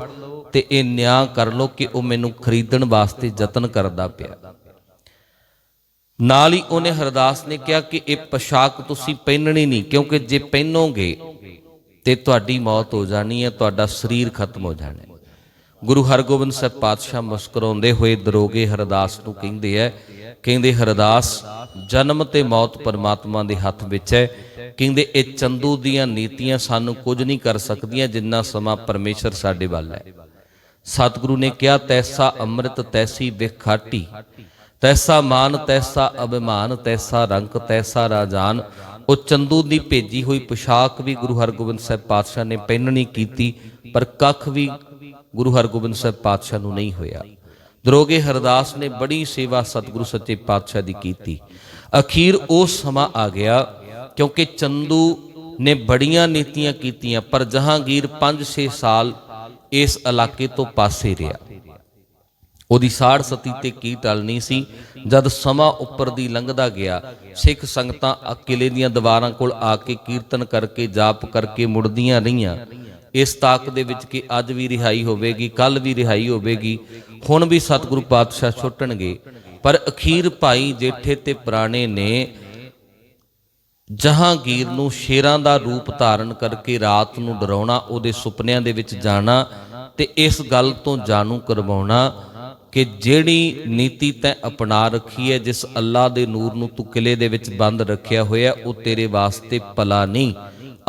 ਤੇ ਇਹ ਨਿਆਂ ਕਰ ਲਓ ਕਿ ਉਹ ਮੈਨੂੰ ਖਰੀਦਣ ਵਾਸਤੇ ਯਤਨ ਕਰਦਾ ਪਿਆ। ਨਾਲ ਹੀ ਉਹਨੇ ਹਰਦਾਸ ਨੇ ਕਿਹਾ ਕਿ ਇਹ ਪੋਸ਼ਾਕ ਤੁਸੀਂ ਪਹਿਨਣੀ ਨਹੀਂ, ਕਿਉਂਕਿ ਜੇ ਪਹਿਨੋਗੇ ਤੇ ਤੁਹਾਡੀ ਮੌਤ ਹੋ ਜਾਣੀ ਹੈ, ਤੁਹਾਡਾ ਸਰੀਰ ਖਤਮ ਹੋ ਜਾਣਾ ਹੈ। ਗੁਰੂ ਹਰਗੋਬਿੰਦ ਸਾਹਿਬ ਪਾਤਸ਼ਾਹ ਮੁਸਕਰਾਉਂਦੇ ਹੋਏ ਦਰੋਗੇ ਹਰਦਾਸ ਨੂੰ ਕਹਿੰਦੇ ਐ ਕਹਿੰਦੇ, ਹਰਦਾਸ, ਜਨਮ ਤੇ ਮੌਤ ਪਰਮਾਤਮਾ ਦੇ ਹੱਥ ਵਿੱਚ ਹੈ। ਕਹਿੰਦੇ, ਇਹ ਚੰਦੂ ਦੀਆਂ ਨੀਤੀਆਂ ਸਾਨੂੰ ਕੁਝ ਨਹੀਂ ਕਰ ਸਕਦੀਆਂ, ਜਿੰਨਾ ਸਮਾਂ ਪਰਮੇਸ਼ਰ ਸਾਡੇ ਵੱਲ ਹੈ। ਸਤਿਗੁਰੂ ਨੇ ਕਿਹਾ, ਤੈਸਾ ਅੰਮ੍ਰਿਤ ਤੈਸੀ ਵਿਖਾਟੀ। ਤੈਸਾ ਮਾਨ, ਤੈਸਾ ਅਭਿਮਾਨ, ਤੈਸਾ ਰੰਕ ਤੈਸਾ ਰਾਜਾਨ। ਉਹ ਚੰਦੂ ਦੀ ਭੇਜੀ ਹੋਈ ਪੋਸ਼ਾਕ ਵੀ ਗੁਰੂ ਹਰਗੋਬਿੰਦ ਸਾਹਿਬ ਪਾਤਸ਼ਾਹ ਨੇ ਪਹਿਨਣੀ ਕੀਤੀ, ਪਰ ਕੱਖ ਵੀ ਗੁਰੂ ਹਰਗੋਬਿੰਦ ਸਾਹਿਬ ਪਾਤਸ਼ਾਹ ਨੂੰ ਨਹੀਂ ਹੋਇਆ। ਦਰੋਗੇ ਹਰਦਾਸ ਨੇ ਬੜੀ ਸੇਵਾ ਸਤਿਗੁਰੂ ਸੱਚੇ ਪਾਤਸ਼ਾਹ ਦੀ ਕੀਤੀ। ਅਖੀਰ ਉਹ ਸਮਾਂ ਆ ਗਿਆ, ਕਿਉਂਕਿ ਚੰਦੂ ਨੇ ਬੜੀਆਂ ਨੀਤੀਆਂ ਕੀਤੀਆਂ, ਪਰ ਜਹਾਂਗੀਰ 5-6 ਸਾਲ ਇਸ ਇਲਾਕੇ ਤੋਂ ਪਾਸੇ ਰਿਹਾ। ਉਹਦੀ ਸਾੜ ਸਤੀ ਤੇ ਕੀ ਟਲਣੀ ਸੀ? ਜਦ ਸਮਾਂ ਉੱਪਰ ਦੀ ਲੰਘਦਾ ਗਿਆ, ਸਿੱਖ ਸੰਗਤਾਂ ਆ ਕਿਲੇ ਦੀਆਂ ਦੀਵਾਰਾਂ ਕੋਲ ਆ ਕੇ ਕੀਰਤਨ ਕਰਕੇ, ਜਾਪ ਕਰਕੇ ਮੁੜਦੀਆਂ ਰਹੀਆਂ। ਇਸ ਤਾਕ ਦੇ ਵਿੱਚ ਕਿ ਅੱਜ ਵੀ ਰਿਹਾਈ ਹੋਵੇਗੀ, ਕੱਲ ਵੀ ਰਿਹਾਈ ਹੋਵੇਗੀ, ਹੁਣ ਵੀ ਸਤਿਗੁਰੂ ਪਾਤਸ਼ਾਹ ਛੁੱਟਣਗੇ। ਪਰ ਅਖੀਰ ਭਾਈ ਜੇਠੇ ਤੇ ਪੁਰਾਣੇ ਨੇ ਜਹਾਂਗੀਰ ਨੂੰ ਸ਼ੇਰਾਂ ਦਾ ਰੂਪ ਧਾਰਨ ਕਰਕੇ ਰਾਤ ਨੂੰ ਡਰਾਉਣਾ, ਉਹਦੇ ਸੁਪਨਿਆਂ ਦੇ ਵਿੱਚ ਜਾਣਾ ਤੇ ਇਸ ਗੱਲ ਤੋਂ ਜਾਣੂ ਕਰਵਾਉਣਾ ਕਿ ਜਿਹੜੀ ਨੀਤੀ ਤੈ ਅਪਣਾ ਰੱਖੀ ਹੈ, ਜਿਸ ਅੱਲਾ ਦੇ ਨੂਰ ਨੂੰ ਤੂੰ ਕਿਲੇ ਦੇ ਵਿੱਚ ਬੰਦ ਰੱਖਿਆ ਹੋਇਆ, ਉਹ ਤੇਰੇ ਵਾਸਤੇ ਭਲਾ ਨਹੀਂ।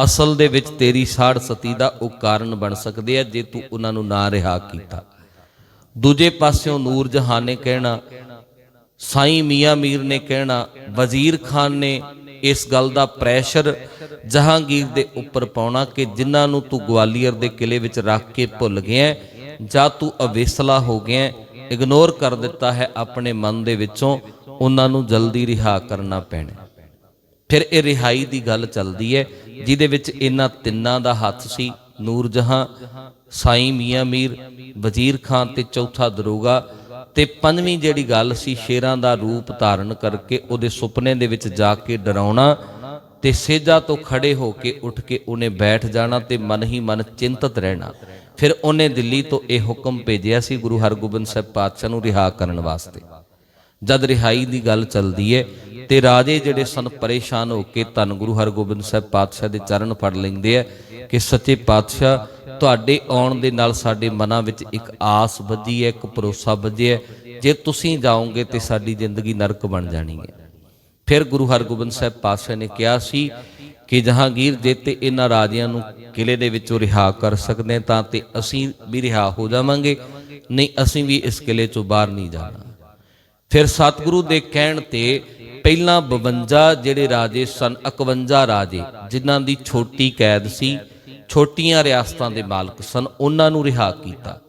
ਅਸਲ ਦੇ ਵਿੱਚ ਤੇਰੀ ਸਾੜ ਸਤੀ ਦਾ ਉਹ ਕਾਰਨ ਬਣ ਸਕਦੇ ਆ, ਜੇ ਤੂੰ ਉਹਨਾਂ ਨੂੰ ਨਾ ਰਿਹਾ ਕੀਤਾ। ਦੂਜੇ ਪਾਸਿਓਂ ਨੂਰ ਜਹਾਨ ਨੇ ਕਹਿਣਾ, ਸਾਈਂ ਮੀਆਂ ਮੀਰ ਨੇ ਕਹਿਣਾ, ਵਜ਼ੀਰ ਖਾਨ ਨੇ ਇਸ ਗੱਲ ਦਾ ਪ੍ਰੈਸ਼ਰ ਜਹਾਂਗੀਰ ਦੇ ਉੱਪਰ ਪਾਉਣਾ ਕਿ ਜਿਨ੍ਹਾਂ ਨੂੰ ਤੂੰ ਗਵਾਲੀਅਰ ਦੇ ਕਿਲੇ ਵਿੱਚ ਰੱਖ ਕੇ ਭੁੱਲ ਗਿਆ ਜਾਂ ਤੂੰ ਅਵੇਸਲਾ ਹੋ ਗਿਆ ਇਗਨੋਰ ਕਰ ਦਿੱਤਾ ਹੈ ਆਪਣੇ ਮਨ ਦੇ ਵਿੱਚੋਂ, ਉਹਨਾਂ ਨੂੰ ਜਲਦੀ ਰਿਹਾ ਕਰਨਾ ਪੈਣਾ। ਫਿਰ ਇਹ ਰਿਹਾਈ ਦੀ ਗੱਲ ਚੱਲਦੀ ਹੈ, ਜਿਹਦੇ ਵਿੱਚ ਇਹਨਾਂ ਤਿੰਨਾਂ ਦਾ ਹੱਥ ਸੀ ਨੂਰ ਜਹਾਂ ਸਾਈ ਮੀਆਂ ਮੀਰ, ਵਜ਼ੀਰ ਖਾਨ ਤੇ ਚੌਥਾ ਦਰੋਗਾ ਤੇ ਪੰਜਵੀਂ ਜਿਹੜੀ ਗੱਲ ਸੀ, ਸ਼ੇਰਾਂ ਦਾ ਰੂਪ ਧਾਰਨ ਕਰਕੇ ਉਹਦੇ ਸੁਪਨੇ ਦੇ ਵਿੱਚ ਜਾ ਕੇ ਡਰਾਉਣਾ ਤੇ ਸੇਜਾ ਤੋਂ ਖੜੇ ਹੋ ਕੇ ਉੱਠ ਕੇ ਉਹਨੇ ਬੈਠ ਜਾਣਾ ਤੇ ਮਨ ਹੀ ਮਨ ਚਿੰਤਤ ਰਹਿਣਾ। ਫਿਰ ਉਹਨੇ ਦਿੱਲੀ ਤੋਂ ਇਹ ਹੁਕਮ ਭੇਜਿਆ ਸੀ ਗੁਰੂ ਹਰਗੋਬਿੰਦ ਸਾਹਿਬ ਪਾਤਸ਼ਾਹ ਨੂੰ ਰਿਹਾ ਕਰਨ ਵਾਸਤੇ। ਜਦ ਰਿਹਾਈ ਦੀ ਗੱਲ ਚੱਲਦੀ ਹੈ ਤੇ ਰਾਜੇ ਜਿਹੜੇ ਸਨ ਪਰੇਸ਼ਾਨ ਹੋ ਕੇ ਧੰਨ ਗੁਰੂ ਹਰਗੋਬਿੰਦ ਸਾਹਿਬ ਪਾਤਸ਼ਾਹ ਦੇ ਚਰਨ ਫੜ ਲੈਂਦੇ ਆ ਕਿ ਸੱਚੇ ਪਾਤਸ਼ਾਹ, ਤੁਹਾਡੇ ਆਉਣ ਦੇ ਨਾਲ ਸਾਡੇ ਮਨਾਂ ਵਿੱਚ ਇੱਕ ਆਸ ਵੱਜੀ ਹੈ ਇੱਕ ਭਰੋਸਾ ਵੱਜਿਆ ਜੇ ਤੁਸੀਂ ਜਾਓਗੇ ਤੇ ਸਾਡੀ ਜ਼ਿੰਦਗੀ ਨਰਕ ਬਣ ਜਾਣੀ ਹੈ ਫਿਰ ਗੁਰੂ ਹਰਗੋਬਿੰਦ ਸਾਹਿਬ ਪਾਤਸ਼ਾਹ ਨੇ ਕਿਹਾ ਸੀ ਕਿ ਜਹਾਂਗੀਰ ਜੇ ਤੇ ਇਹਨਾਂ ਰਾਜਿਆਂ ਨੂੰ ਕਿਲੇ ਦੇ ਵਿੱਚੋਂ ਰਿਹਾ ਕਰ ਸਕਦੇ ਤਾਂ ਤੇ ਅਸੀਂ ਵੀ ਰਿਹਾ ਹੋ ਜਾਵਾਂਗੇ, ਨਹੀਂ ਅਸੀਂ ਵੀ ਇਸ ਕਿਲੇ ਚੋਂ ਬਾਹਰ ਨਹੀਂ ਜਾਣਾ। ਫਿਰ ਸਤਿਗੁਰੂ ਦੇ ਕਹਿਣ ਤੇ ਪਹਿਲਾਂ 52 ਜਿਹੜੇ ਰਾਜੇ ਸਨ 51 ਰਾਜੇ, ਜਿਨ੍ਹਾਂ ਦੀ ਛੋਟੀ ਕੈਦ ਸੀ, ਛੋਟੀਆਂ ਰਿਆਸਤਾਂ ਦੇ ਮਾਲਕ ਸਨ, ਉਹਨਾਂ ਨੂੰ ਰਿਹਾ ਕੀਤਾ।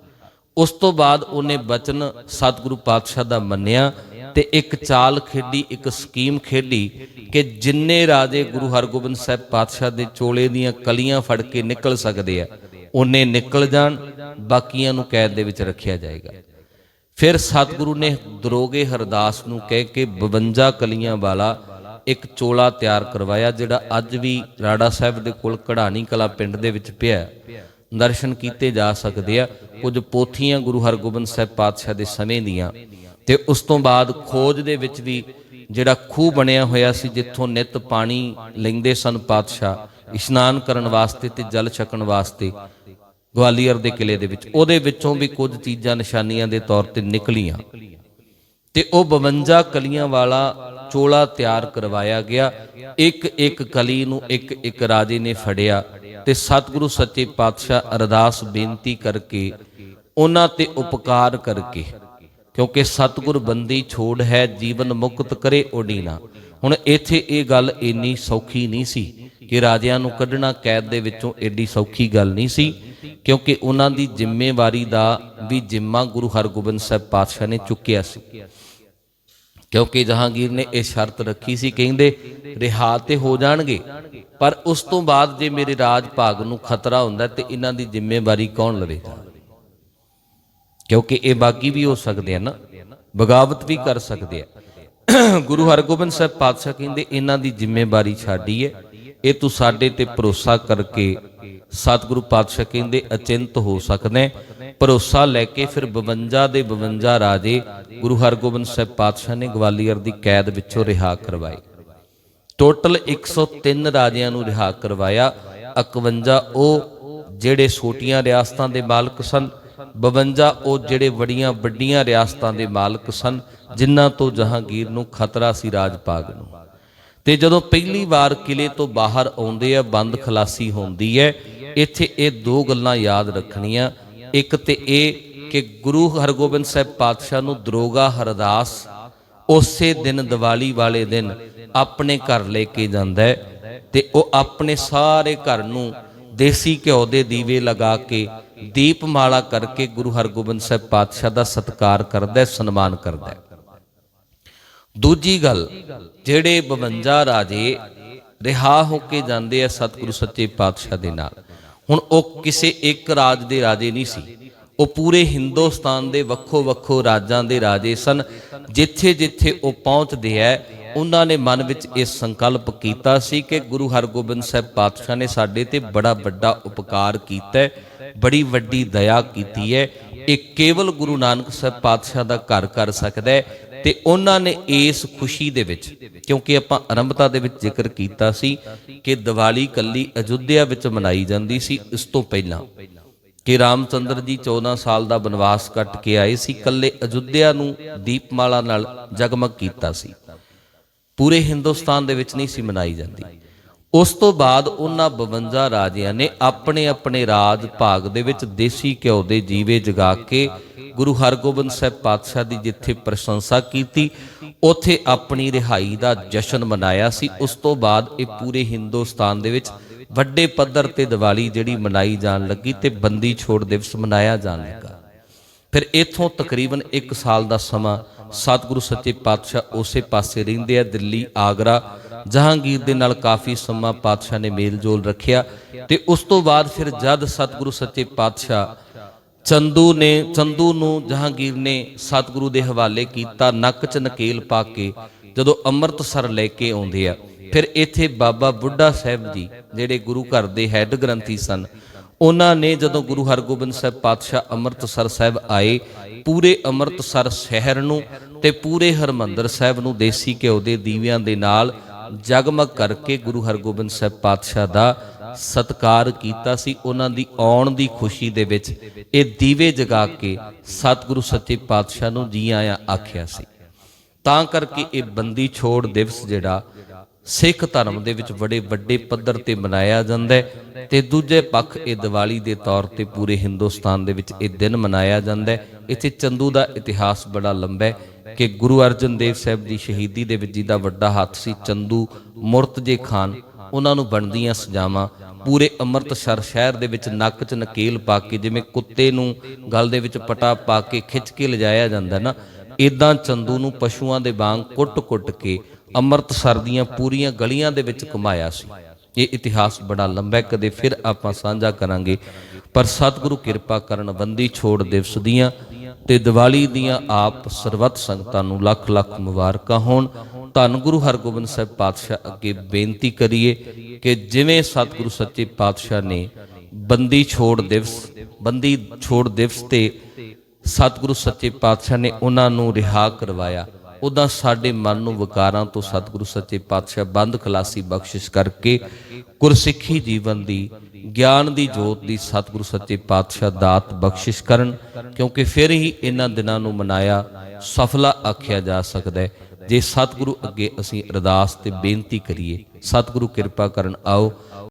ਉਸ ਤੋਂ ਬਾਅਦ ਉਹਨੇ ਬਚਨ ਸਤਿਗੁਰੂ ਪਾਤਸ਼ਾਹ ਦਾ ਮੰਨਿਆ ਤੇ ਇੱਕ ਚਾਲ ਖੇਡੀ ਇੱਕ ਸਕੀਮ ਖੇਡੀ ਕਿ ਜਿੰਨੇ ਰਾਜੇ ਗੁਰੂ ਹਰਗੋਬਿੰਦ ਸਾਹਿਬ ਪਾਤਸ਼ਾਹ ਦੇ ਚੋਲੇ ਦੀਆਂ ਕਲੀਆਂ ਫੜ ਕੇ ਨਿਕਲ ਸਕਦੇ ਆ ਉਹਨੇ ਨਿਕਲ ਜਾਣ ਬਾਕੀਆਂ ਨੂੰ ਕੈਦ ਦੇ ਵਿੱਚ ਰੱਖਿਆ ਜਾਏਗਾ। ਫਿਰ ਸਤਿਗੁਰੂ ਨੇ ਦਰੋਗੇ ਹਰਦਾਸ ਨੂੰ ਕਹਿ ਕੇ 52 ਕਲੀਆਂ ਵਾਲਾ ਇੱਕ ਚੋਲਾ ਤਿਆਰ ਕਰਵਾਇਆ ਜਿਹੜਾ ਅੱਜ ਵੀ ਰਾੜਾ ਸਾਹਿਬ ਦੇ ਕੋਲ ਕਢਾਣੀ ਕਲਾ ਪਿੰਡ ਦੇ ਵਿੱਚ ਪਿਆ। ਦਰਸ਼ਨ ਕੀਤੇ ਜਾ ਸਕਦੇ ਆ। ਕੁਝ ਪੋਥੀਆਂ ਗੁਰੂ ਹਰਗੋਬਿੰਦ ਸਾਹਿਬ ਪਾਤਸ਼ਾਹ ਦੇ ਸਮੇਂ ਦੀਆਂ ਤੇ ਉਸ ਤੋਂ ਬਾਅਦ ਖੋਜ ਦੇ ਵਿੱਚ ਵੀ ਜਿਹੜਾ ਖੂਹ ਬਣਿਆ ਹੋਇਆ ਸੀ ਜਿੱਥੋਂ ਨਿਤ ਪਾਣੀ ਲੈਂਦੇ ਸਨ ਪਾਤਸ਼ਾਹ, ਇਸ਼ਨਾਨ ਕਰਨ ਵਾਸਤੇ ਤੇ ਜਲ ਛਕਣ ਵਾਸਤੇ ਗਵਾਲੀਅਰ ਦੇ ਕਿਲੇ ਦੇ ਵਿੱਚ। ਉਹਦੇ ਵਿੱਚੋਂ ਵੀ ਕੁਝ ਚੀਜ਼ਾਂ ਨਿਸ਼ਾਨੀਆਂ ਦੇ ਤੌਰ ਤੇ ਨਿਕਲੀਆਂ। ਤੇ ਉਹ 52 ਕਲੀਆਂ ਵਾਲਾ ਚੋਲਾ ਤਿਆਰ ਕਰਵਾਇਆ ਗਿਆ। ਇੱਕ ਇੱਕ ਕਲੀ ਨੂੰ ਇੱਕ ਇੱਕ ਰਾਜੇ ਨੇ ਫੜਿਆ ਤੇ ਸਤਿਗੁਰੂ ਸੱਚੇ ਪਾਤਸ਼ਾਹ ਅਰਦਾਸ ਬੇਨਤੀ ਕਰਕੇ ਉਹਨਾਂ ਤੇ ਉਪਕਾਰ ਕਰਕੇ ਕਿਉਂਕਿ ਸਤਿਗੁਰ ਬੰਦੀ ਛੋੜ ਹੈ, ਜੀਵਨ ਮੁਕਤ ਕਰੇ ਓਡੀਨਾ ਹੁਣ ਇੱਥੇ ਇਹ ਗੱਲ ਇੰਨੀ ਸੌਖੀ ਨਹੀਂ ਸੀ ਕਿ ਰਾਜਿਆਂ ਨੂੰ ਕੱਢਣਾ ਕੈਦ ਦੇ ਵਿੱਚੋਂ ਏਡੀ ਸੌਖੀ ਗੱਲ ਨਹੀਂ ਸੀ, ਕਿਉਂਕਿ ਉਹਨਾਂ ਦੀ ਜ਼ਿੰਮੇਵਾਰੀ ਦਾ ਵੀ ਜ਼ਿੰਮਾ ਗੁਰੂ ਹਰਗੋਬਿੰਦ ਸਾਹਿਬ ਪਾਤਸ਼ਾਹ ਨੇ ਚੁੱਕਿਆ ਸੀ। ਕਿਉਂਕਿ ਜਹਾਂਗੀਰ ਨੇ ਇਹ ਸ਼ਰਤ ਰੱਖੀ ਸੀ, ਕਹਿੰਦੇ ਰਿਹਾ ਤੇ ਹੋ ਜਾਣਗੇ, ਪਰ ਉਸ ਤੋਂ ਬਾਅਦ ਜੇ ਮੇਰੇ ਰਾਜ ਭਾਗ ਨੂੰ ਖਤਰਾ ਹੁੰਦਾ ਤੇ ਇਹਨਾਂ ਦੀ ਜ਼ਿੰਮੇਵਾਰੀ ਕੌਣ ਲਵੇਗਾ? ਕਿਉਂਕਿ ਇਹ ਬਾਕੀ ਵੀ ਹੋ ਸਕਦੇ ਆ ਨਾ, ਬਗਾਵਤ ਵੀ ਕਰ ਸਕਦੇ ਆ। ਗੁਰੂ ਹਰਗੋਬਿੰਦ ਸਾਹਿਬ ਪਾਤਸ਼ਾਹ ਕਹਿੰਦੇ, ਇਹਨਾਂ ਦੀ ਜ਼ਿੰਮੇਵਾਰੀ ਛਾੜੀ ਹੈ ਇਹ ਤੂੰ ਸਾਡੇ ਤੇ ਭਰੋਸਾ ਕਰਕੇ ਸਤਿਗੁਰੂ ਪਾਤਸ਼ਾਹ ਕਹਿੰਦੇ, ਅਚਿੰਤ ਹੋ ਸਕਦੇ ਭਰੋਸਾ ਲੈ ਕੇ ਫਿਰ 52 ਦੇ 52 ਰਾਜੇ ਗੁਰੂ ਹਰਗੋਬਿੰਦ ਸਾਹਿਬ ਪਾਤਸ਼ਾਹ ਨੇ ਗਵਾਲੀਅਰ ਦੀ ਕੈਦ ਵਿੱਚੋਂ ਰਿਹਾ ਕਰਵਾਏ। ਟੋਟਲ 103 ਰਾਜਿਆਂ ਨੂੰ ਰਿਹਾ ਕਰਵਾਇਆ। 51 ਉਹ ਜਿਹੜੇ ਛੋਟੀਆਂ ਰਿਆਸਤਾਂ ਦੇ ਮਾਲਕ ਸਨ 52 ਉਹ ਜਿਹੜੇ ਵੱਡੀਆਂ ਵੱਡੀਆਂ ਰਿਆਸਤਾਂ ਦੇ ਮਾਲਕ ਸਨ, ਜਿਨ੍ਹਾਂ ਤੋਂ ਜਹਾਂਗੀਰ ਨੂੰ ਖਤਰਾ ਸੀ ਰਾਜ ਭਾਗ ਨੂੰ। ਤੇ ਜਦੋਂ ਪਹਿਲੀ ਵਾਰ ਕਿਲੇ ਤੋਂ ਬਾਹਰ ਆਉਂਦੇ ਆ, ਬੰਦ ਖਲਾਸੀ ਹੁੰਦੀ ਹੈ, ਇੱਥੇ ਇਹ ਦੋ ਗੱਲਾਂ ਯਾਦ ਰੱਖਣੀਆਂ। ਇੱਕ ਤੇ ਇਹ ਕਿ ਗੁਰੂ ਹਰਗੋਬਿੰਦ ਸਾਹਿਬ ਪਾਤਸ਼ਾਹ ਨੂੰ ਦਰੋਗਾ ਹਰਦਾਸ ਉਸੇ ਦਿਨ ਦੀਵਾਲੀ ਵਾਲੇ ਦਿਨ ਆਪਣੇ ਘਰ ਲੈ ਕੇ ਜਾਂਦਾ ਹੈ ਤੇ ਉਹ ਆਪਣੇ ਸਾਰੇ ਘਰ ਨੂੰ ਦੇਸੀ ਘਿਓ ਦੇ ਦੀਵੇ ਲਗਾ ਕੇ ਦੀਪਮਾਲਾ ਕਰਕੇ ਗੁਰੂ ਹਰਗੋਬਿੰਦ ਸਾਹਿਬ ਪਾਤਸ਼ਾਹ ਦਾ ਸਤਿਕਾਰ ਕਰਦਾ ਹੈ, ਸਨਮਾਨ ਕਰਦਾ ਹੈ। ਦੂਜੀ ਗੱਲ, ਜਿਹੜੇ 52 ਰਾਜੇ ਰਿਹਾ ਹੋ ਕੇ ਜਾਂਦੇ ਆ ਸਤਿਗੁਰੂ ਸੱਚੇ ਪਾਤਸ਼ਾਹ ਦੇ ਨਾਲ, ਹੁਣ ਉਹ ਕਿਸੇ ਇੱਕ ਰਾਜ ਦੇ ਰਾਜੇ ਨਹੀਂ ਸੀ। ਉਹ ਪੂਰੇ ਹਿੰਦੁਸਤਾਨ ਦੇ ਵੱਖੋ ਵੱਖੋ ਰਾਜਾਂ ਦੇ ਰਾਜੇ ਸਨ। ਜਿੱਥੇ ਜਿੱਥੇ ਉਹ ਪਹੁੰਚਦੇ ਐ ਉਹਨਾਂ ਨੇ ਮਨ ਵਿੱਚ ਇਹ ਸੰਕਲਪ ਕੀਤਾ ਸੀ ਕਿ ਗੁਰੂ ਹਰਗੋਬਿੰਦ ਸਾਹਿਬ ਪਾਤਸ਼ਾਹ ਨੇ ਸਾਡੇ ਤੇ ਬੜਾ ਵੱਡਾ ਉਪਕਾਰ ਕੀਤਾ ਹੈ। ਬੜੀ ਵੱਡੀ ਦਇਆ ਕੀਤੀ ਹੈ। ਇਹ ਕੇਵਲ ਗੁਰੂ ਨਾਨਕ ਸਾਹਿਬ ਪਾਤਸ਼ਾਹ ਦਾ ਘਰ ਕਰ ਸਕਦਾ ਹੈ ਤੇ ਉਹਨਾਂ ਨੇ ਇਸ ਖੁਸ਼ੀ ਦੇ ਵਿੱਚ, ਕਿਉਂਕਿ ਆਪਾਂ ਆਰੰਭਤਾ ਦੇ ਵਿੱਚ ਜ਼ਿਕਰ ਕੀਤਾ ਸੀ ਕਿ ਦੀਵਾਲੀ ਕੱਲੀ ਅਯੁੱਧਿਆ ਵਿੱਚ ਮਨਾਈ ਜਾਂਦੀ ਸੀ, ਇਸ ਤੋਂ ਪਹਿਲਾਂ ਕਿ ਰਾਮਚੰਦਰ ਜੀ 14 ਸਾਲ ਦਾ ਬਨਵਾਸ ਕੱਟ ਕੇ ਆਏ ਸੀ, ਕੱਲੇ ਅਯੁੱਧਿਆ ਨੂੰ ਦੀਪਮਾਲਾ ਨਾਲ ਜਗਮਗ ਕੀਤਾ ਸੀ। ਪੂਰੇ ਹਿੰਦੁਸਤਾਨ ਦੇ ਵਿੱਚ ਨਹੀਂ ਸੀ ਮਨਾਈ ਜਾਂਦੀ। ਉਸ ਤੋਂ ਬਾਅਦ ਉਹਨਾਂ 52 ਰਾਜਿਆਂ ਨੇ ਆਪਣੇ ਆਪਣੇ ਰਾਜ ਭਾਗ ਦੇ ਵਿੱਚ ਦੇਸੀ ਘਿਓ ਦੇ ਜੀਵੇ ਜਗਾ ਕੇ ਗੁਰੂ ਹਰਗੋਬਿੰਦ ਸਾਹਿਬ ਪਾਤਸ਼ਾਹ ਦੀ ਜਿੱਥੇ ਪ੍ਰਸ਼ੰਸਾ ਕੀਤੀ, ਉੱਥੇ ਆਪਣੀ ਰਿਹਾਈ ਦਾ ਜਸ਼ਨ ਮਨਾਇਆ ਸੀ। ਉਸ ਤੋਂ ਬਾਅਦ ਇਹ ਪੂਰੇ ਹਿੰਦੁਸਤਾਨ ਦੇ ਵਿੱਚ ਵੱਡੇ ਪੱਧਰ ਤੇ ਦੀਵਾਲੀ ਜਿਹੜੀ ਮਨਾਈ ਜਾਣ ਲੱਗੀ ਤੇ ਬੰਦੀ ਛੋੜ ਦਿਵਸ ਮਨਾਇਆ ਜਾਣ ਲੱਗਾ। ਫਿਰ ਇਥੋਂ ਤਕਰੀਬਨ 1 ਸਾਲ ਦਾ ਸਮਾਂ ਸਤਿਗੁਰੂ ਸੱਚੇ ਪਾਤਸ਼ਾਹ ਉਸੇ ਪਾਸੇ ਰਹਿੰਦੇ ਆ, ਦਿੱਲੀ, ਆਗਰਾ। ਜਹਾਂਗੀਰ ਦੇ ਨਾਲ ਕਾਫੀ ਸਮਾਂ ਪਾਤਸ਼ਾਹ ਨੇ ਮੇਲ ਰੱਖਿਆ ਤੇ ਉਸ ਤੋਂ ਬਾਅਦ ਫਿਰ ਜਦ ਸਤਿਗੁਰੂ ਸੱਚੇ ਪਾਤਸ਼ਾਹ ਚੰਦੂ ਨੇ, ਚੰਦੂ ਨੂੰ ਜਹਾਂਗੀਰ ਨੇ ਸਤਿਗੁਰੂ ਦੇ ਹਵਾਲੇ ਕੀਤਾ, ਨੱਕ 'ਚ ਨਕੇਲ ਪਾ ਕੇ ਜਦੋਂ ਅੰਮ੍ਰਿਤਸਰ ਲੈ ਕੇ ਆਉਂਦੇ ਆ, ਫਿਰ ਇੱਥੇ ਬਾਬਾ ਬੁੱਢਾ ਸਾਹਿਬ ਜੀ, ਜਿਹੜੇ ਗੁਰੂ ਘਰ ਦੇ ਹੈੱਡ ਗ੍ਰੰਥੀ ਸਨ ਉਹਨਾਂ ਨੇ ਜਦੋਂ ਗੁਰੂ ਹਰਗੋਬਿੰਦ ਸਾਹਿਬ ਪਾਤਸ਼ਾਹ ਅੰਮ੍ਰਿਤਸਰ ਸਾਹਿਬ ਆਏ, ਪੂਰੇ ਅੰਮ੍ਰਿਤਸਰ ਸ਼ਹਿਰ ਨੂੰ ਤੇ ਪੂਰੇ ਹਰਮੰਦਰ ਸਾਹਿਬ ਨੂੰ ਦੇਸੀ ਘਿਓ ਦੇ ਦੀਵਿਆਂ ਦੇ ਨਾਲ ਜਗਮਗ ਕਰਕੇ ਗੁਰੂ ਹਰਗੋਬਿੰਦ ਸਾਹਿਬ ਪਾਤਸ਼ਾਹ ਦਾ ਸਤਕਾਰ ਕੀਤਾ ਸੀ। ਉਹਨਾਂ ਦੀ ਆਉਣ ਦੀ ਖੁਸ਼ੀ ਦੇ ਵਿੱਚ ਇਹ ਦੀਵੇ ਜਗਾ ਕੇ ਸਤਿਗੁਰੂ ਸੱਚੇ ਪਾਤਸ਼ਾਹ ਨੂੰ ਜੀ ਆਇਆਂ ਆਖਿਆ ਸੀ। ਤਾਂ ਕਰਕੇ ਇਹ ਬੰਦੀ ਛੋੜ ਦਿਵਸ ਜਿਹੜਾ ਸਿੱਖ ਧਰਮ ਦੇ ਵਿੱਚ ਬੜੇ ਵੱਡੇ ਪੱਧਰ ਤੇ ਮਨਾਇਆ ਜਾਂਦਾ ਹੈ ਤੇ ਦੂਜੇ ਪੱਖ ਇਹ ਦੀਵਾਲੀ ਦੇ ਤੌਰ ਤੇ ਪੂਰੇ ਹਿੰਦੁਸਤਾਨ ਦੇ ਵਿੱਚ ਇਹ ਦਿਨ ਮਨਾਇਆ ਜਾਂਦਾ ਹੈ। ਇੱਥੇ ਚੰਦੂ ਦਾ ਇਤਿਹਾਸ ਬੜਾ ਲੰਬਾ ਹੈ ਕਿ ਗੁਰੂ ਅਰਜਨ ਦੇਵ ਸਾਹਿਬ ਦੀ ਸ਼ਹੀਦੀ ਦੇ ਵਿੱਚ ਜਿਹਦਾ ਵੱਡਾ ਹੱਥ ਸੀ ਚੰਦੂ ਮੁਰਤਜੇ ਖਾਨ, ਉਹਨਾਂ ਨੂੰ ਬਣਦੀਆਂ ਸਜ਼ਾਵਾਂ, ਪੂਰੇ ਅੰਮ੍ਰਿਤਸਰ ਸ਼ਹਿਰ ਦੇ ਵਿੱਚ ਨੱਕ 'ਚ ਨਕੇਲ ਪਾ ਕੇ ਜਿਵੇਂ ਕੁੱਤੇ ਨੂੰ ਗਲ ਦੇ ਵਿੱਚ ਪਟਾ ਪਾ ਕੇ ਖਿੱਚ ਕੇ ਲਿਜਾਇਆ ਜਾਂਦਾ ਨਾ ਇਦਾਂ ਚੰਦੂ ਨੂੰ ਪਸ਼ੂਆਂ ਦੇ ਵਾਂਗ ਕੁੱਟ-ਕੁੱਟ ਕੇ ਅੰਮ੍ਰਿਤਸਰ ਦੀਆਂ ਪੂਰੀਆਂ ਗਲੀਆਂ ਦੇ ਵਿੱਚ ਘੁਮਾਇਆ ਸੀ। ਇਹ ਇਤਿਹਾਸ ਬੜਾ ਲੰਬਾ ਹੈ, ਕਦੇ ਫਿਰ ਆਪਾਂ ਸਾਂਝਾ ਕਰਾਂਗੇ। ਪਰ ਸਤਿਗੁਰੂ ਕਿਰਪਾ ਕਰਨ ਬੰਦੀ ਛੋੜ ਦਿਵਸ ਦੀਆਂ ਤੇ ਦੀਵਾਲੀ ਦੀਆਂ ਆਪ ਸਰਬੱਤ ਸੰਗਤਾਂ ਨੂੰ ਲੱਖ ਲੱਖ ਮੁਬਾਰਕਾਂ ਹੋਣ। ਧੰਨ ਗੁਰੂ ਹਰਗੋਬਿੰਦ ਸਾਹਿਬ ਪਾਤਸ਼ਾਹ ਅੱਗੇ ਬੇਨਤੀ ਕਰੀਏ ਕਿ ਜਿਵੇਂ ਸਤਿਗੁਰੂ ਸੱਚੇ ਪਾਤਸ਼ਾਹ ਨੇ ਬੰਦੀ ਛੋੜ ਦਿਵਸ ਬੰਦੀ ਛੋੜ ਦਿਵਸ ਤੇ ਸਤਿਗੁਰੂ ਸੱਚੇ ਪਾਤਸ਼ਾਹ ਨੇ ਉਹਨਾਂ ਨੂੰ ਰਿਹਾ ਕਰਵਾਇਆ ਉਦਾਂ ਸਾਡੇ ਮਨ ਨੂੰ ਵਿਕਾਰਾਂ ਤੋਂ ਸਤਿਗੁਰੂ ਸੱਚੇ ਪਾਤਸ਼ਾਹ ਬੰਦ ਖਲਾਸੀ ਬਖਸ਼ਿਸ਼ ਕਰਕੇ ਗੁਰਸਿੱਖੀ ਜੀਵਨ ਦੀ, ਗਿਆਨ ਦੀ ਜੋਤ ਦੀ ਸਤਿਗੁਰੂ ਸੱਚੇ ਪਾਤਸ਼ਾਹ ਦਾਤ ਬਖਸ਼ਿਸ਼ ਕਰਨ, ਕਿਉਂਕਿ ਫਿਰ ਹੀ ਇਹਨਾਂ ਦਿਨਾਂ ਨੂੰ ਮਨਾਇਆ ਸਫਲਾ ਆਖਿਆ ਜਾ ਸਕਦਾ ਹੈ। ਜੇ ਸਤਿਗੁਰੂ ਅੱਗੇ ਅਸੀਂ ਅਰਦਾਸ ਤੇ ਬੇਨਤੀ ਕਰੀਏ, ਸਤਿਗੁਰੂ ਕਿਰਪਾ ਕਰਨ ਆਓ